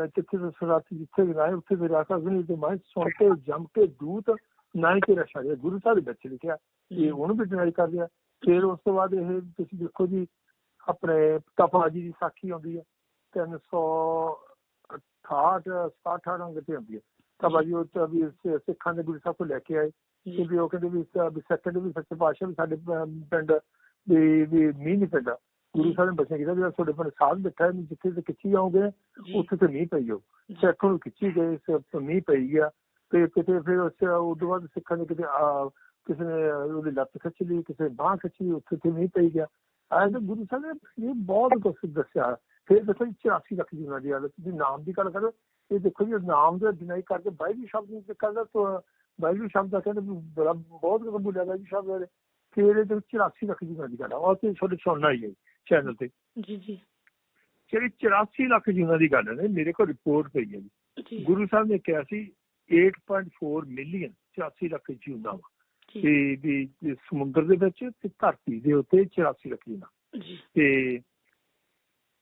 [SPEAKER 2] ਜਿੱਥੇ ਸਰਾਤੀ ਜਿੱਥੇ ਵੀ ਗਏ ਉੱਥੇ ਫਿਰ ਆਕਾ ਗਣੀ ਤੇ ਮੈਂ ਸੁਣ ਕੇ ਜੰਮ ਕੇ ਦੂਤ ਨਾ ਹੀ ਤੇਰਾ ਛੜਿਆ ਗੁਰੂ ਸਾਹਿਬ ਦੇ ਵਿੱਚ ਲਿਖਿਆ। ਇਹ ਉਹਨੂੰ ਵੀ ਡਿਨਾਈ ਕਰ ਦਿਆ ਫਿਰ ਉਸ ਤੋਂ ਬਾਅਦ ਇਹ ਤੁਸੀਂ ਦੇਖੋ ਜੀ ਆਪਣੇ ਤਪਾ ਜੀ ਦੀ ਸਾਖੀ ਆਉਂਦੀ ਹੈ। 368 68 ਅੰਗ ਤੇ ਆਉਂਦੀ ਹੈ। ਤਪਾ ਜੀ ਉਹ ਤਾਂ ਵੀ ਸਿੱਖਾਂ ਦੇ ਗੁਰੂ ਸਾਹਿਬ ਕੋਲ ਲੈ ਕੇ ਆਏ। ਕਿ ਵੀ ਉਹ ਕਹਿੰਦੇ ਵੀ ਸੈਕੰਡ ਵੀ ਸੱਚੇ ਪਾਤਸ਼ਾਹ ਵੀ ਸਾਡੇ ਪਿੰਡ ਵੀ ਵੀ ਮੀਂਹ ਨਹੀਂ ਪੈਂਦਾ। ਗੁਰੂ ਸਾਹਿਬ ਨੇ ਬਚਨ ਕੀਤਾ ਵੀ ਤੁਹਾਡੇ ਪਿੰਡ ਸਾਧ ਬਿਠਾ ਹੈ ਜਿੱਥੇ ਤੇ ਖਿੱਚੀ ਜਾਓਗੇ ਉੱਥੇ ਤੇ ਮੀਂਹ ਪਈ ਹੋ ਸਿੱਖਾਂ ਨੂੰ ਖਿੱਚੀ ਗਏ ਸ- ਮੀਂਹ ਪਈ ਗਿਆ। ਤੇ ਕਿਤੇ ਫਿਰ ਉਸ ਤੋਂ ਬਾਅਦ ਸਿੱਖਾਂ ਨੇ ਕਿਤੇ ਕਿਸੇ ਨੇ ਉਹਦੀ ਲੱਤ ਖਿੱਚ ਲਈ ਕਿਸੇ ਬਾਂਹ ਖਿੱਚ ਲਈ ਉੱਥੇ ਤੇ ਮੀਂਹ ਪਈ ਗਿਆ। ਤਾਂ ਗੁਰੂ ਸਾਹਿਬ ਨੇ ਇਹ ਬਹੁਤ ਕੁਛ ਦੱਸਿਆ। ਫਿਰ ਜੀ 84 ਲੱਖ ਦੀ ਹਾਲਤ ਦੀ ਨਾਮ ਦੀ ਗੱਲ ਕਰੋ ਇਹ ਦੇਖੋ ਜੀ ਨਾਮ ਦਾ ਡਿਨਾਈ ਕਰਕੇ ਬਾਈਬਲ ਸ਼ਬਦ ਨੂੰ ਕਰਦਾ ਤਾਂ ਬਾਈਬਲ ਸ਼ਬਦ ਦਾ ਕਹਿੰਦੇ ਬੜਾ ਬਹੁਤ ਕੁਝ ਬੋਲਿਆ ਬਾਈਬਲ ਸ਼ਬਦ ਫਿਰ ਇਹਦੇ ਵਿੱਚ 84 ਲੱਖ ਦੀ ਗੱਲ ਆ। ਉਹ ਤੇ ਤੁਹਾਡੇ ਸੁਣਨਾ ਹੀ ਹੈ ਚੈਨਲ ਤੇ।
[SPEAKER 1] ਜੀ ਜੀ।
[SPEAKER 2] ਜਿਹੜੀ 84 ਲੱਖ ਜੀਵਨਾਂ ਦੀ ਗੱਲ ਹੈ ਨਾ, ਮੇਰੇ ਕੋਲ ਰਿਪੋਰਟ ਪਈ ਹੈ ਜੀ।
[SPEAKER 1] ਜੀ।
[SPEAKER 2] ਗੁਰੂ ਸਾਹਿਬ ਨੇ ਕਿਹਾ ਸੀ 8.4 ਮਿਲੀਅਨ 84 ਲੱਖ ਜੀਵਨਾਂ ਵਾ
[SPEAKER 1] ਜੀ।
[SPEAKER 2] ਤੇ ਵੀ ਸਮੁੰਦਰ ਦੇ ਵਿੱਚ ਤੇ ਧਰਤੀ ਦੇ ਉੱਤੇ 84 ਲੱਖ ਜੀਵਨਾਂ
[SPEAKER 1] ਜੀ।
[SPEAKER 2] ਤੇ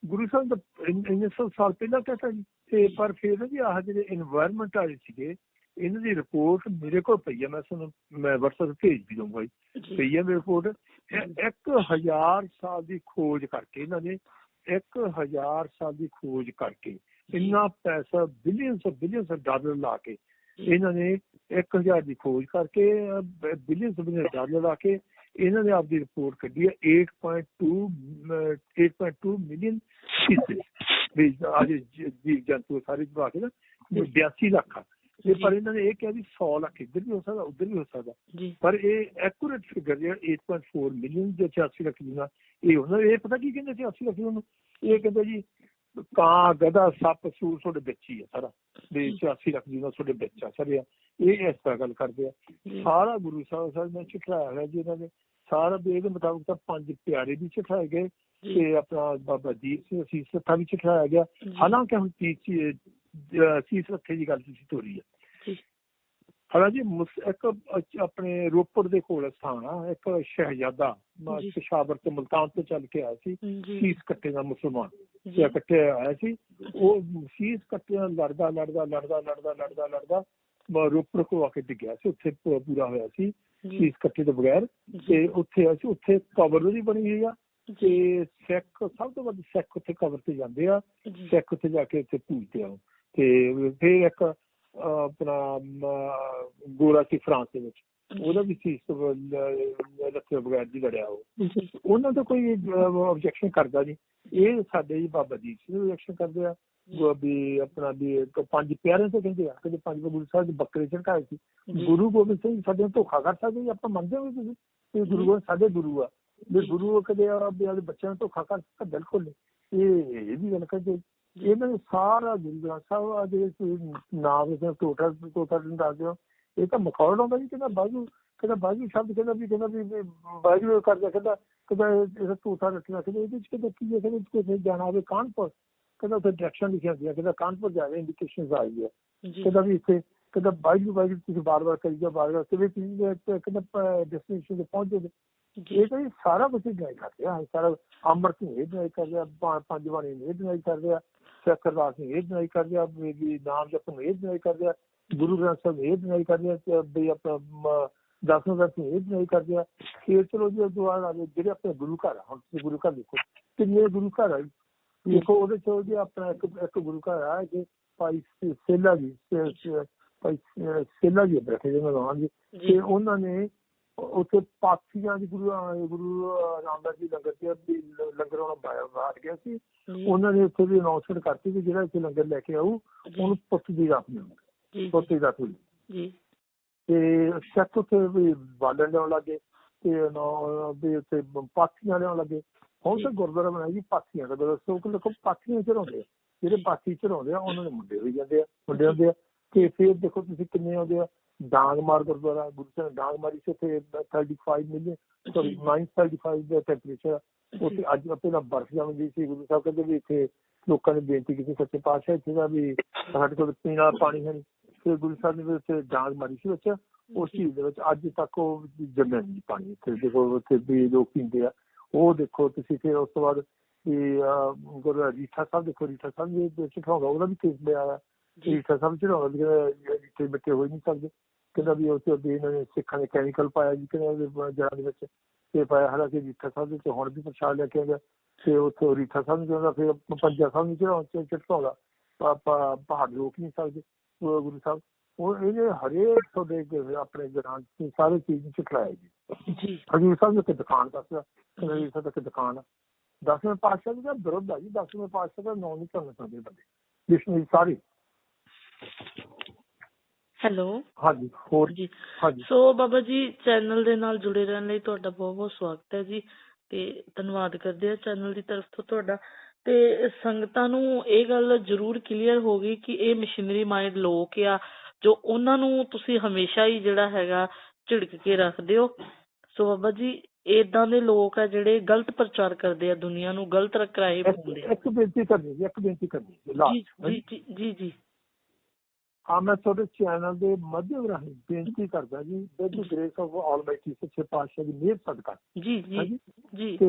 [SPEAKER 2] ਗੁਰੂ ਸਾਹਿਬ ਦਾ ਇੰਨ- ਸਾਲ ਪਹਿਲਾਂ ਕਹਤਾ ਜੀ। ਤੇ ਪਰ ਫਿਰ ਵੀ ਆਹ ਜਿਹੜੇ এনवायरमेंट ਵਾਲੇ ਸੀਗੇ ਇਹਨਾਂ ਦੀ ਰਿਪੋਰਟ ਮੇਰੇ ਕੋਲ ਪਈ ਆ ਮੈਂ ਤੁਹਾਨੂੰ ਮੈਂ WhatsApp ਤੇ ਭੇਜ ਵੀ ਦਊਂਗਾ ਪਈ ਆ ਮੇਰੀ ਰਿਪੋਰਟ 1000 ਸਾਲ ਦੀ ਖੋਜ ਕਰਕੇ ਇਹਨਾਂ ਨੇ 1000 ਸਾਲ ਦੀ ਖੋਜ ਕਰਕੇ ਇੰਨਾ ਪੈਸਾ ਬਿਲੀਅਨਸ ਆਫ ਬਿਲੀਅਨਸ ਡਾਲਰ ਲਾ ਕੇ ਇਹਨਾਂ ਨੇ 1000 ਦੀ ਖੋਜ ਕਰਕੇ ਬਿਲੀਅਨਸ ਬਿਲੀਅਨਸ ਡਾਲਰ ਲਾ ਕੇ ਇਹਨਾਂ ਨੇ ਆਪਦੀ ਰਿਪੋਰਟ ਕੱਢੀ ਹੈ 8.2 8.2 ਮਿਲੀਅਨ ਪੀਸਸ ਵੀ ਅੱਜ ਜੀਵ ਜੰਤੂ ਸਾਰੇ ਜਵਾ ਕੇ ਨਾ 82 ਲੱਖ ਆ। ਤੇ ਪਰ ਇਹਨਾਂ ਨੇ ਇਹ ਕਿਹਾ ਵੀ 100 ਲੱਖ ਇੱਧਰ ਵੀ ਹੋ ਸਕਦਾ ਉੱਧਰ ਵੀ ਹੋ ਸਕਦਾ।
[SPEAKER 1] ਜੀ।
[SPEAKER 2] ਪਰ ਇਹ ਐਕੂਰੇਟ ਫਿਗਰ ਜਿਹੜਾ 8.4 ਮਿਲੀਅਨ ਜਾਂ 86 ਲੱਖ ਜੀਣਾ ਇਹ ਉਹਨਾਂ ਇਹ ਪਤਾ ਕੀ ਕਹਿੰਦੇ ਸੀ 80 ਲੱਖ ਨੂੰ? ਇਹ ਕਹਿੰਦੇ ਜੀ ਕਾਂ ਗਧਾ ਸੱਪ ਸੂਰ ਤੁਹਾਡੇ ਵਿੱਚ ਹੀ ਆ ਸਾਰਾ। ਵੀ 86 ਲੱਖ ਜੀਣਾ ਤੁਹਾਡੇ ਵਿੱਚ ਆ ਸਾਰੇ ਇਹ ਇਸ ਤਰ੍ਹਾਂ ਗੱਲ ਕਰਦੇ ਆ।
[SPEAKER 1] ਜੀ।
[SPEAKER 2] ਸਾਰਾ ਗੁਰੂ ਸਾਹਿਬ ਸਾਹਿਬ ਨੇ ਚਿਠਾਇਆ ਹੈ ਜੀ ਇਹਨਾਂ ਨੇ। ਸਾਰਾ ਵੀ ਇਹਦੇ ਮੁਤਾਬਕ ਤਾਂ ਪੰਜ ਪਿਆਰੇ ਵੀ ਚਿਠਾਏ ਗਏ
[SPEAKER 1] ਜੀ।
[SPEAKER 2] ਤੇ ਆਪਣਾ ਬਾਬਾ ਦੀਪ ਸਿੰਘ ਅਸੀਸ ਰੱਖਾ ਵੀ ਚਿਠਾਇਆ ਗਿਆ।
[SPEAKER 1] ਜੀ,
[SPEAKER 2] ਹਾਲਾਂਕਿ ਹੁਣ ਤੀਸੀ ਅਸੀਸ ਰੱਖੇ ਦੀ ਗੱਲ ਤੁਸੀਂ ਤੋਰੀ ਹੈ
[SPEAKER 1] ਜੀ।
[SPEAKER 2] ਹਾਲਾਂਕਿ ਮੁਸ- ਇੱਕ ਅਚ- ਆਪਣੇ ਰੋਪੜ ਦੇ ਕੋਲ ਸਥਾਨ ਆ ਇੱਕ ਸ਼ਹਿਜ਼ਾਦਾ ਮ-
[SPEAKER 1] ਜੀ।
[SPEAKER 2] ਪੇਸ਼ਾਵਰ ਤੋਂ ਮੁਲਤਾਨ ਤੋਂ ਚੱਲ ਕੇ ਆਇਆ ਸੀ।
[SPEAKER 1] ਜੀ।
[SPEAKER 2] ਸੀਸ ਕੱਟੇ ਦਾ ਮੁਸਲਮਾਨ।
[SPEAKER 1] ਜੀ।
[SPEAKER 2] ਤੇ ਕੱਟੇ ਆਇਆ ਸੀ। ਉਹ ਸੀਸ ਕੱਟੇ ਨਾਲ ਲੜਦਾ ਲੜਦਾ ਲੜਦਾ ਲੜਦਾ ਲੜਦਾ ਲੜਦਾ ਮ- ਰੋਪੜ ਕੋ ਆ ਕੇ ਡਿੱਗਿਆ ਸੀ। ਉੱਥੇ ਪੂ- ਪੂਰਾ ਹੋਇਆ ਸੀ। ਸੀਸ ਕੱਟੇ ਤੋਂ ਬਗੈਰ ਤੇ ਉੱਥੇ ਅਸੀਂ ਉੱਥੇ ਕਬਰ ਉਹਦੀ ਬਣੀ ਹੋਈ ਆ ਤੇ ਸਿੱਖ ਸਭ ਤੋਂ ਵੱਧ ਸਿੱਖ ਉੱਥੇ ਕਬਰ ਤੇ ਜਾਂਦੇ ਆ। ਸਿੱਖ ਉੱਥੇ ਜਾ ਕੇ ਉੱਥੇ ਪੂਜਦੇ ਆ ਤੇ ਫਿਰ ਇੱਕ ਆਪਣਾ ਗੋਰਾ ਸੀ ਫਰਾਂਸ ਦੇ ਵਿੱਚ। ਉਹਦਾ ਵੀ ਸੀ ਲੱਥੇ ਬਗੈਰ ਜੀ ਲੜਿਆ ਉਹ। ਉਹਨਾਂ ਦਾ ਕੋਈ ਆਬਜੈਕਸ਼ਨ ਕਰਦਾ ਨਹੀਂ। ਇਹ ਸਾਡੇ ਜੀ ਬਾਬਾ ਜੀ ਸੀ ਆਬਜੈਕਸ਼ਨ ਕਰਦੇ ਆ ਉਹ ਵੀ ਆਪਣਾ ਵੀ ਪੰਜ ਪਿਆਰਿਆਂ ਤੋਂ ਕਹਿੰਦੇ ਆ ਕਿ ਪੰਜ ਗੁਰੂ ਸਾਹਿਬ ਦੇ ਬੱਕਰੇ ਚੜਕਾਏ ਸੀ। ਗੁਰੂ ਗੋਬਿੰਦ ਸਿੰਘ ਸਾਡੇ ਨਾਲ ਧੋਖਾ ਕਰ ਸਕਦੇ ਜੀ ਆਪਾਂ ਮੰਨਦੇ ਹਾਂ ਤੁਸੀਂ ਇਹ ਗੁਰੂ ਗੋਬਿੰਦ ਸਾਡੇ ਗੁਰੂ ਆ। ਵੀ। ਗੁਰੂ ਕਦੇ ਆ ਵੀ ਆਪਣੇ ਬੱਚਿਆਂ ਨੂੰ ਧੋਖਾ ਕਰ ਸਕਦਾ ਬਿਲਕੁਲ ਨਹੀਂ। ਇਹ ਇਹ ਵੀ ਗੱਲ ਕਰਦੇ ਇਹਨਾਂ ਨੇ ਸਾਰਾ ਗੁਰੂ ਗ੍ਰੰਥ ਸਾਹਿਬ ਆ ਜਿਹੜੇ ਨਾਮ ਦੇ ਟੋਟਲ ਟੋਟਲ ਦੱਸ ਦਿਓ ਇਹ ਤਾਂ ਮਖੌਲ ਹੁੰਦਾ ਜੀ ਕਹਿੰਦਾ ਬਾਜੂ ਕਹਿੰਦਾ ਬਾਜੂ ਸ਼ਬਦ ਕਹਿੰਦਾ ਵੀ ਕਹਿੰਦਾ ਵੀ ਬਾਜੂ ਕਰਦਾ ਕਹਿੰਦਾ ਕਹਿੰਦਾ ਇਹ ਟੋਟਾ ਰੱਖਣਾ ਕਹਿੰਦਾ ਇਹਦੇ ਵਿੱਚ ਕਹਿੰਦਾ ਕੀ ਹੈ ਕਹਿੰਦਾ ਕਿਤੇ ਜਾਣਾ ਹੋਵੇ ਕਾਨਪੁਰ ਕਹਿੰਦਾ ਉੱਥੇ ਡਾਇਰੈਕਸ਼ਨ ਲਿਖਿਆ ਹੈ ਕਹਿੰਦਾ ਕਾਨਪੁਰ ਜਾਵੇ ਇੰਡੀਕੇਸ਼ਨਸ ਆਈ ਹੈ
[SPEAKER 1] ਜੀ।
[SPEAKER 2] ਕਹਿੰਦਾ ਵੀ ਇੱਥੇ ਕਹਿੰਦਾ ਬਾਈਕ ਬਾਈਕ ਤੁਸੀਂ ਬਾਰ-ਬਾਰ ਕਰੀ ਜਾ ਬਾਰ-ਬਾਰ ਕਿਵੇਂ ਤੁਸੀਂ ਕਹਿੰਦਾ ਡੈਸਟੀਨੇਸ਼ਨ ਤੇ ਪਹੁੰਚ ਜਾਓਗੇ।
[SPEAKER 1] ਜੀ।
[SPEAKER 2] ਇਹ ਤਾਂ ਜੀ ਸਾਰਾ ਕੁਝ ਡਰਾਈ ਕਰਦੇ ਆ ਸਾਰਾ ਅਮਰਤ ਨੂੰ ਇਹ ਡਰਾਈ ਆ ਪੰ- ਪੰਜ ਬਾਣੀ ਨੂੰ ਇਹ ਡਰਾਈ ਕਰਦੇ ਆ ਸਖਰਦਾਸ ਨੂੰ ਇਹ ਡਰਾਈ ਆ ਵੀ ਵੀ ਨਾਮ ਜਪ ਨੂੰ ਇਹ ਡਰਾਈ ਕਰਦੇ ਆ ਗੁਰੂ ਗ੍ਰੰਥ ਸਾਹਿਬ ਇਹ ਡਰਾਈ ਆ ਤੇ ਵੀ ਆਪਣਾ ਗ੍ਰੰਥ ਨੂੰ ਇਹ ਡਰਾਈ ਕਰਦੇ ਆ ਫਿਰ ਚਲੋ ਜੀ ਉਦੋਂ ਬਾਅਦ ਆ ਗਏ ਜਿਹੜੇ ਆਪਣੇ ਗੁਰੂ ਘਰ ਆ ਹੁਣ ਤੁਸੀਂ ਗੁਰੂ ਘਰ ਦੇਖੋ ਕਿੰਨੇ ਗੁਰੂ ਘਰ ਆ ਜੀ। ਦੇਖੋ ਉਹਦੇ ਚ ਜੀ ਆਪਣਾ ਇੱਕ ਇੱਕ ਗੁਰੂ ਘਰ ਆ ਕਿ ਭਾਈ ਸੇਲਾ ਜੀ ਭਾਈ ਸੇਲਾ ਜੀ ਬੈਠੇ ਜਿਹਨਾਂ ਦਾ ਜੀ। ਤੇ
[SPEAKER 1] ਜੀ
[SPEAKER 2] ਉਹਨਾਂ ਨੇ ਉੱਥੇ ਪਾਥੀਆਂ ਦੀ ਗੁਰੂ ਗੁਰੂ ਰਾਮਦਾਸ ਜੀ ਲੰਗਰ ਤੇ ਲੰਗਰ ਉਹਨਾਂ ਬਾਹਰ ਬਾਹਰ ਗਿਆ ਸੀ।
[SPEAKER 1] ਜੀ।
[SPEAKER 2] ਉਹਨਾਂ ਨੇ ਉੱਥੇ ਵੀ ਅਨਾਉਂਸਮੈਂਟ ਕਰਤੀ ਕਿ ਜਿਹੜਾ ਇੱਥੇ ਲੰਗਰ ਲੈ ਕੇ ਆਊ ਉਹਨੂੰ ਪੁੱਤ ਦੀ ਰਾਤ ਨੂੰ
[SPEAKER 1] ਜੀ
[SPEAKER 2] ਪੁੱਤ ਦੀ ਨੂੰ
[SPEAKER 1] ਜੀ।
[SPEAKER 2] ਤੇ ਸ਼ੱਕ ਉੱਥੇ ਵੀ ਬਾਲਣ ਲਿਆਉਣ ਲੱਗੇ ਤੇ ਨਾ ਵੀ ਉੱਥੇ ਪਾਥੀਆਂ ਲਿਆਉਣ ਲੱਗੇ। ਹੁਣ ਤਾਂ ਗੁਰਦੁਆਰਾ ਬਣਾਇਆ ਜੀ ਪਾਥੀਆਂ ਦਾ ਦੱਸੋ ਕਿ ਲੋਕ ਪਾਥੀਆਂ ਚੜਾਉਂਦੇ ਆ। ਜਿਹੜੇ ਪਾਥੀ ਚੜਾਉਂਦੇ ਆ ਉਹਨਾਂ ਦੇ ਮੁੰਡੇ ਹੋਈ ਜਾਂਦੇ ਆ ਮੁੰਡੇ ਹੁੰਦੇ ਆ। ਤੇ ਫਿਰ ਦੇਖੋ ਤੁਸੀਂ ਕਿੰਨੇ ਆਉਂਦੇ ਆ। ਡਾਂਗ ਮਾਰ ਗੁਰਦੁਆਰਾ ਗੁਰੂ ਸਾਹਿਬ ਡਾਂਗ ਮਾਰੀ ਸੀ ਤੇ 35 ਮਿਲੀਅਨ ਸੌਰੀ 935 ਦਾ ਟੈਂਪਰੇਚਰ ਉੱਥੇ ਅੱਜ ਪਹਿਲਾਂ ਬਰਫ਼ ਜੰਮਦੀ ਸੀ। ਗੁਰੂ ਸਾਹਿਬ ਕਹਿੰਦੇ ਵੀ ਇੱਥੇ ਲੋਕਾਂ ਨੇ ਬੇਨਤੀ ਕੀਤੀ ਸੱਚੇ ਪਾਤਸ਼ਾਹ ਇੱਥੇ ਦਾ ਵੀ ਸਾਡੇ ਕੋਲ ਪੀਣ ਵਾਲਾ ਪਾਣੀ ਹੈ ਨਹੀਂ ਫਿਰ ਗੁਰੂ ਸਾਹਿਬ ਨੇ ਉੱਥੇ ਡਾਂਗ ਮਾਰੀ ਸੀ ਵਿੱਚ ਉਸ ਚੀਜ਼ ਦੇ ਵਿੱਚ ਅੱਜ ਤੱਕ ਉਹ ਜੰਮਿਆ ਨਹੀਂ ਪਾਣੀ ਇੱਥੇ। ਦੇਖੋ ਉੱਥੇ ਵੀ ਲੋਕ ਪੀਂਦੇ ਆ ਉਹ ਦੇਖੋ ਤੁਸੀਂ ਫਿਰ ਉਸ ਤੋਂ ਬਾਅਦ ਅਹ, ਗੁਰੂ ਰੀਠਾ ਸਾਹਿਬ ਦੇਖੋ ਰੀਠਾ ਸਾਹਿਬ ਦੇ ਵਿੱਚ ਠਾਉਂਦਾ ਉਹਦਾ ਵੀ ਕੇਸ ਲਿਆ ਆ
[SPEAKER 1] ਜੀ।
[SPEAKER 2] ਰੀਠਾ ਸਾਹਿਬ ਵੀ ਕਹਿੰਦਾ ਰੀਠੇ ਬੱਚੇ ਹੋ ਹੀ ਨਹੀਂ ਸਕਦੇ। ਕਹਿੰਦਾ ਵੀ ਇਹਨਾਂ ਨੇ ਸਿੱਖਾਂ ਨੇ ਕੈਮੀਕਲ ਪਾਇਆ ਜੀ ਕਹਿੰਦਾ ਉਹਦੇ ਜੜ੍ਹਾਂ ਦੇ ਵਿੱਚ। ਤੇ ਪਾਇਆ ਹਾਲਾਂਕਿ ਰੀਠਾ ਸਾਹਿਬ ਦੇ ਹੁਣ ਵੀ ਪ੍ਰਸ਼ਾਦ ਲੈ ਕੇ ਆਇਆ ਤੇ ਉੱਥੇ ਰੀਠਾ ਸਾਹਿਬ ਨੂੰ ਕਹਿੰਦਾ ਫਿਰ ਪੰਜਾ ਸਾਹਿਬ ਨੂੰ ਆਪਾਂ ਪਹਾੜ ਰੋਕ ਨਹੀਂ ਸਕਦੇ। ਗੁਰੂ ਸਾਹਿਬ ਉਹ ਇਹਨੇ ਹਰੇਕ ਤੁਹਾਡੇ ਗ- ਆਪਣੇ ਗ੍ਰੰਥ ਚ ਸਾਰੇ ਚੀਜ਼ ਨੂੰ ਚੁਟਲਾਇਆ ਜੀ।
[SPEAKER 1] ਜੀ।
[SPEAKER 2] ਹਜੂਰ ਸਾਹਿਬ ਨੇ ਕਿ ਦੁਕਾਨ ਦੱਸਦਾ ਹਜੂਰ ਸਾਹਿਬ ਕਿ ਦੁਕਾਨ। ਦਸਵੇਂ ਪਾਤਸ਼ਾਹ ਦਾ ਵਿਰੋਧ ਆ ਜੀ ਦਸਵੇਂ ਪਾਤਸ਼ਾਹ ਦਾ ਨਾਮ ਨਹੀਂ ਕਰਨਾ ਚਾਹੁੰਦੇ ਬੰਦੇ। ਵਿਸ਼ਨੂੰ ਜੀ ਸਾਰੇ।
[SPEAKER 1] ਹੈਲੋ।
[SPEAKER 2] ਹਾਂਜੀ ਹੋਰ।
[SPEAKER 1] ਜੀ।
[SPEAKER 2] ਹਾਂਜੀ।
[SPEAKER 1] ਸੋ ਬਾਬਾ ਜੀ ਚੈਨਲ ਦੇ ਨਾਲ ਜੁੜੇ ਰਹਿਣ ਲਈ ਤੁਹਾਡਾ ਬਹੁਤ ਬਹੁਤ ਸਵਾਗਤ ਹੈ ਜੀ। ਤੇ ਧੰਨਵਾਦ ਕਰਦੇ ਆ ਚੈਨਲ ਦੀ ਤਰਫ ਤੋਂ ਤੁਹਾਡਾ। ਤੇ ਸੰਗਤਾਂ ਨੂੰ ਇਹ ਗੱਲ ਜ਼ਰੂਰ ਕਲੀਅਰ ਹੋ ਗਈ ਕਿ ਇਹ ਮਸ਼ੀਨਰੀ ਮਾਈਂਡ ਲੋਕ ਆ ਜੋ ਉਹਨਾਂ ਨੂੰ ਤੁਸੀਂ ਹਮੇਸ਼ਾ ਹੀ ਜਿਹੜਾ ਹੈਗਾ ਝਿੜਕ ਕੇ ਰੱਖਦੇ ਹੋ। ਸੋ ਬਾਬਾ ਜੀ ਇਦਾਂ ਦੇ ਲੋਕ ਆ ਜਿਹੜੇ ਗਲਤ ਪ੍ਰਚਾਰ ਕਰਦੇ ਆ ਦੁਨੀਆ ਨੂੰ ਗਲਤ ਰਕਰਾਏ ਪਾਉਂਦੇ ਆ।
[SPEAKER 2] ਇੱਕ ਬੇਨਤੀ ਕਰਨੀ ਜੀ ਇੱਕ ਬੇਨਤੀ ਕਰਨੀ ਜੀ
[SPEAKER 1] ਜੀ ਜੀ
[SPEAKER 2] ਹਾਂ ਮੈਂ ਤੁਹਾਡੇ ਚੈਨਲ ਦੇ ਮਾਧਿਅਮ ਰਾਹੀਂ ਬੇਨਤੀ ਕਰਦਾ ਜੀ ਵਿਦ ਗ੍ਰੇਸ ਆਫ ਆਲਮਾਈਟੀ ਸੱਚੇ ਪਾਤਸ਼ਾਹ ਦੀ ਮਿਹਰ ਸਦਕਾ।
[SPEAKER 1] ਜੀ ਜੀ ਜੀ।
[SPEAKER 2] ਤੇ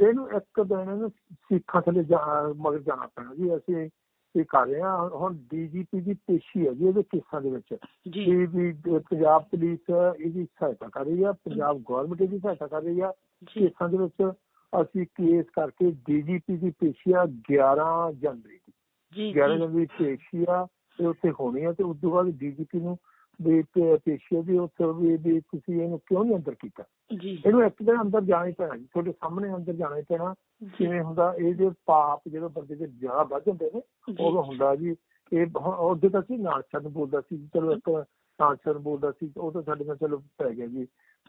[SPEAKER 2] ਇਹਨੂੰ ਇੱਕ ਦਿਨ ਇਹਨੂੰ ਸਿੱਖਾਂ ਥੱਲੇ ਜਾ- ਮਗਰ ਜਾਣਾ ਪੈਣਾ ਜੀ। ਅਸੀਂ ਇਹ ਕਰ ਰਹੇ ਹਾਂ। ਹੁਣ ਡੀਜੀਪੀ ਦੀ ਪੇਸ਼ੀ ਹੈ ਜੀ ਇਹਦੇ ਕੇਸਾਂ ਦੇ ਵਿੱਚ।
[SPEAKER 1] ਜੀ।
[SPEAKER 2] ਵੀ ਪੰਜਾਬ ਪੁਲਿਸ ਇਹਦੀ ਸਹਾਇਤਾ ਕਰ ਰਹੀ ਆ। ਪੰਜਾਬ ਗਵਰਨਮੈਂਟ ਇਹਦੀ ਸਹਾਇਤਾ ਕਰ ਰਹੀ ਆ।
[SPEAKER 1] ਜੀ।
[SPEAKER 2] ਕੇਸਾਂ ਦੇ ਵਿੱਚ ਅਸੀਂ ਕੇਸ ਕਰਕੇ ਡੀਜੀਪੀ ਦੀ ਪੇਸ਼ੀ ਆ 11 ਜਨਵਰੀ ਦੀ।
[SPEAKER 1] ਜੀ
[SPEAKER 2] 11
[SPEAKER 1] ਜੀ
[SPEAKER 2] ਜਨਵਰੀ ਪੇਸ਼ੀ ਆ ਤੇ ਉੱਥੇ ਹੋਣੀ ਆ ਤੇ ਉਸ ਤੋਂ ਬਾਅਦ ਡੀਜੀਪੀ ਨੂੰ ਵੀ ਪੇਸ਼ੀ ਵੀ ਉੱਥੇ ਵੀ ਤੁਸੀਂ ਇਹਨੂੰ ਕਿਉਂ ਨਹੀਂ ਅੰਦਰ ਕੀਤਾ? ਇਹਨੂੰ ਇੱਕ ਦਿਨ ਅੰਦਰ ਜਾਣਾ ਹੀ ਪੈਣਾ ਜੀ ਤੁਹਾਡੇ ਸਾਹਮਣੇ ਅੰਦਰ ਜਾਣਾ ਹੀ ਪੈਣਾ। ਕਿਵੇਂ ਹੁੰਦਾ ਇਹ ਜੇ ਪਾਪ ਜਦੋਂ ਬੰਦੇ ਦੇ ਜ਼ਿਆਦਾ ਵੱਧ ਹੁੰਦੇ ਨੇ ਉਦੋਂ ਹੁੰਦਾ ਜੀ ਇਹ ਉਹਦੇ ਤਾਂ ਸੀ ਨਾਨਕਸਰ ਨੂੰ ਬੋਲਦਾ ਸੀ ਚਲੋ ਇੱਕ ਨਾਨਕਸਰ ਬੋਲਦਾ ਸੀ ਉਹ ਤਾਂ ਸਾਡੇ ਨਾਲ ਚਲੋ ਪੈ ਗਿਆ ਜੀ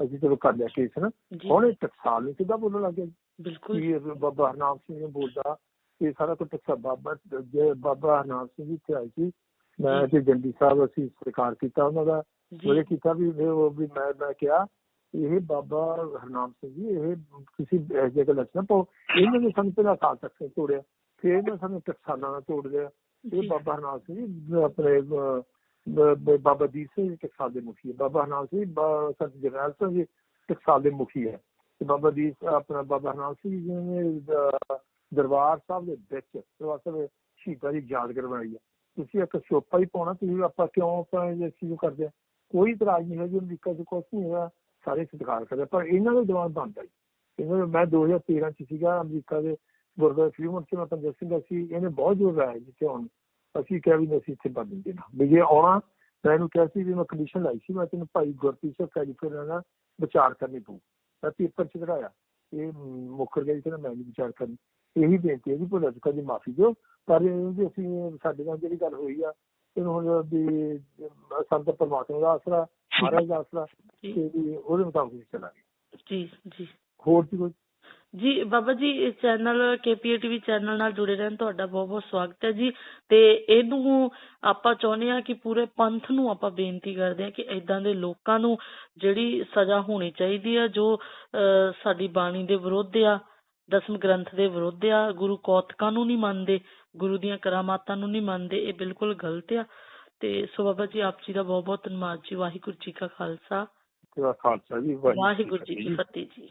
[SPEAKER 2] ਅਸੀਂ ਚਲੋ ਕਰ ਲਿਆ ਕੇਸ ਨਾ ਹੁਣ ਇਹ ਟਕਸਾਲ ਨੂੰ ਸਿੱਧਾ ਬੋਲਣ ਲੱਗ ਗਿਆ ਜੀ।
[SPEAKER 1] ਬਿਲਕੁਲ।
[SPEAKER 2] ਇਹ ਬਾਬਾ ਹਰਨਾਮ ਸਿੰਘ ਨੇ ਬੋਲਦਾ ਇਹ ਸਾਰਾ ਕੁਝ ਟਕਸਾ ਬਾਬਾ ਜੇ ਬਾਬਾ ਹਰਨਾਮ ਸਿੰਘ ਜੀ ਤੇ ਆਈ ਸੀ ਮੈਂ ਤੇ ਜੰਡੀ ਸਾਹਿਬ ਅਸੀਂ ਸਵੀਕਾਰ ਕੀਤਾ ਉਹਨਾਂ ਦਾ ਉਹਨੇ ਕੀਤਾ ਵੀ ਉਹ ਵੀ ਮੈਂ ਮੈਂ ਕਿਹਾ ਇਹ ਬਾਬਾ ਹਰਨਾਮ ਸਿੰਘ ਜੀ ਇਹ ਕਿਸੇ ਜਗ੍ਹਾ ਲੱਛਣਾ ਪਾਓ ਇਹਨਾਂ ਨੇ ਸਾਨੂੰ ਪਹਿਲਾਂ ਅਕਾਲ ਤਖਤ ਤੋਂ ਤੋੜਿਆ ਫਿਰ ਇਹਨਾਂ ਸਾਨੂੰ ਟਕਸਾਲਾਂ ਨਾਲ ਤੋੜ ਲਿਆ। ਇਹ
[SPEAKER 1] ਜੀ।
[SPEAKER 2] ਬਾਬਾ ਹਰਨਾਮ ਸਿੰਘ ਜੀ ਆਪਣੇ ਬਾਬਾ ਦੀਪ ਸਿੰਘ ਟਕਸਾਲ ਦੇ ਮੁਖੀ ਹੈ। ਬਾਬਾ ਹਰਨਾਮ ਸਿੰਘ ਸੰਤ ਜਰਨੈਲ ਸਿੰਘ ਜੀ ਟਕਸਾਲ ਦੇ ਮੁਖੀ ਹੈ। ਤੇ ਬਾਬਾ ਦੀਪ ਆਪਣਾ ਬਾਬਾ ਹਰਨਾਮ ਸਿੰਘ ਜੀ ਨੇ ਦਰਬਾਰ ਸਾਹਿਬ ਦੇ ਵਿੱਚ ਦਰਬਾਰ ਸਾਹਿਬ ਸ਼ਹੀਦਾਂ ਦੀ ਯਾਦਗਾਰ ਬਣਾਈ ਹੈ। ਤੁਸੀਂ ਇੱਕ ਸੋਪਾ ਹੀ ਪਾਉਣਾ ਤੁਸੀਂ ਆਪਾਂ ਕਿਉਂ ਆਪਾਂ ਇਹ ਚੀਜ਼ ਕਰਦੇ ਕੋਈ ਇਤਰਾਜ਼ ਨਹੀਂ ਹੈ ਜੀ ਅਮਰੀਕਾ 'ਚ ਕੁਛ ਨਹੀਂ ਹੈਗਾ। ਸਾਰੇ ਸਤਿਕਾਰ ਕਰਦੇ ਪਰ ਇਹਨਾਂ ਦਾ ਜਵਾਬ ਬਣਦਾ ਜੀ। ਇਹਨਾਂ ਦਾ ਮੈਂ 2013 ਚ ਸੀਗਾ, ਅਮਰੀਕਾ ਦੇ ਗੁਰਦੁਆਰਾ ਫ੍ਰੀਮੌਂਟ ਚ ਮੈਂ ਪੰਜਰ ਸਿੰਘ ਸੀ। ਇਹਨੇ ਬਹੁਤ ਜ਼ੋਰ ਲਾਇਆ ਜਿੱਥੇ ਹੁਣ ਅਸੀਂ ਕਿਹਾ ਵੀ ਅਸੀਂ ਇੱਥੇ ਬੰਦ ਦੇਣਾ। ਵੀ ਜੇ ਆਉਣਾ, ਮੈਂ ਇਹਨੂੰ ਕਿਹਾ ਸੀ ਵੀ ਮੈਂ ਕੰਡੀਸ਼ਨ ਲਾਈ ਸੀ, ਮੈਂ ਤੈਨੂੰ ਭਾਈ ਗੁਰਪ੍ਰੀਤ ਸਿੰਘ ਕੈਲੀਫੋਰਨੀਆ ਨਾਲ ਵਿਚਾਰ ਕਰਨੀ ਪਊ। ਮੈਂ ਪੇਪਰ ਚ ਚੜਾਇਆ ਇਹ ਮੁੱਕਰ ਗਿਆ ਕਿ ਮੈਂ ਵੀ ਵਿਚਾਰ ਕਰਨੀ। ਇਹੀ ਬੇਨਤੀ ਹੈ ਜੀ, ਭੁੱਲ ਚੁੱਕਾ ਜੀ ਮਾਫੀ ਦਿਓ। ਪਰ ਇਹ ਅਸੀਂ, ਸਾਡੇ ਨਾਲ ਜਿਹੜੀ ਗੱਲ ਹੋਈ ਆ, ਇਹਨੂੰ ਹੁਣ ਵੀ ਸੰਤ ਪਰਮਾਤਮਾ ਦਾ ਆਸਰਾ ਮਹਾਰਾਜ ਦਾ
[SPEAKER 1] ਜੀ।
[SPEAKER 2] ਤੇ ਉਹਦੇ ਮੁਤਾਬਕ ਚੱਲਾਂਗੇ।
[SPEAKER 1] ਜੀ ਜੀ।
[SPEAKER 2] ਹੋਰ ਜੀ ਕੋਈ?
[SPEAKER 1] ਜੀ ਬਾਬਾ ਜੀ ਇਸ ਚੈਨਲ ਕੇਪੀਏ ਟੀਵੀ ਚੈਨਲ ਨਾਲ ਜੁੜੇ ਰਹਿਣ ਤੁਹਾਡਾ ਬਹੁਤ ਬਹੁਤ ਸਵਾਗਤ ਹੈ ਜੀ। ਤੇ ਇਹਨੂੰ ਆਪਾਂ ਚਾਹੁੰਦੇ ਆ ਕਿ ਪੂਰੇ ਪੰਥ ਨੂੰ ਆਪਾਂ ਬੇਨਤੀ ਕਰਦੇ ਆ ਕਿ ਇਦਾਂ ਦੇ ਲੋਕਾਂ ਨੂੰ ਜਿਹੜੀ ਸਜ਼ਾ ਹੋਣੀ ਚਾਹੀਦੀ ਆ ਜੋ ਸਾਡੀ ਬਾਣੀ ਦੇ ਵਿਰੁੱਧ ਆ ਦਸਮ ਗ੍ਰੰਥ ਦੇ ਵਿਰੁੱਧ ਆ ਗੁਰੂ ਕੌਤਕਾਂ ਨੂੰ ਨਹੀਂ ਮੰਨਦੇ ਗੁਰੂ ਦੀਆਂ ਕਰਾਮਾਤਾਂ ਨੂੰ ਨਹੀਂ ਮੰਨਦੇ ਇਹ ਬਿਲਕੁਲ ਗਲਤ ਆ। ਤੇ ਸੋ ਬਾਬਾ ਜੀ ਆਪ ਜੀ ਦਾ ਬਹੁਤ ਬਹੁਤ ਧੰਨਵਾਦ ਜੀ। ਵਾਹਿਗੁਰੂ ਜੀ ਕਾ ਖਾਲਸਾ। ਵਾਹਿਗੁਰੂ ਜੀ ਕੀ ਫਤਿਹ ਜੀ।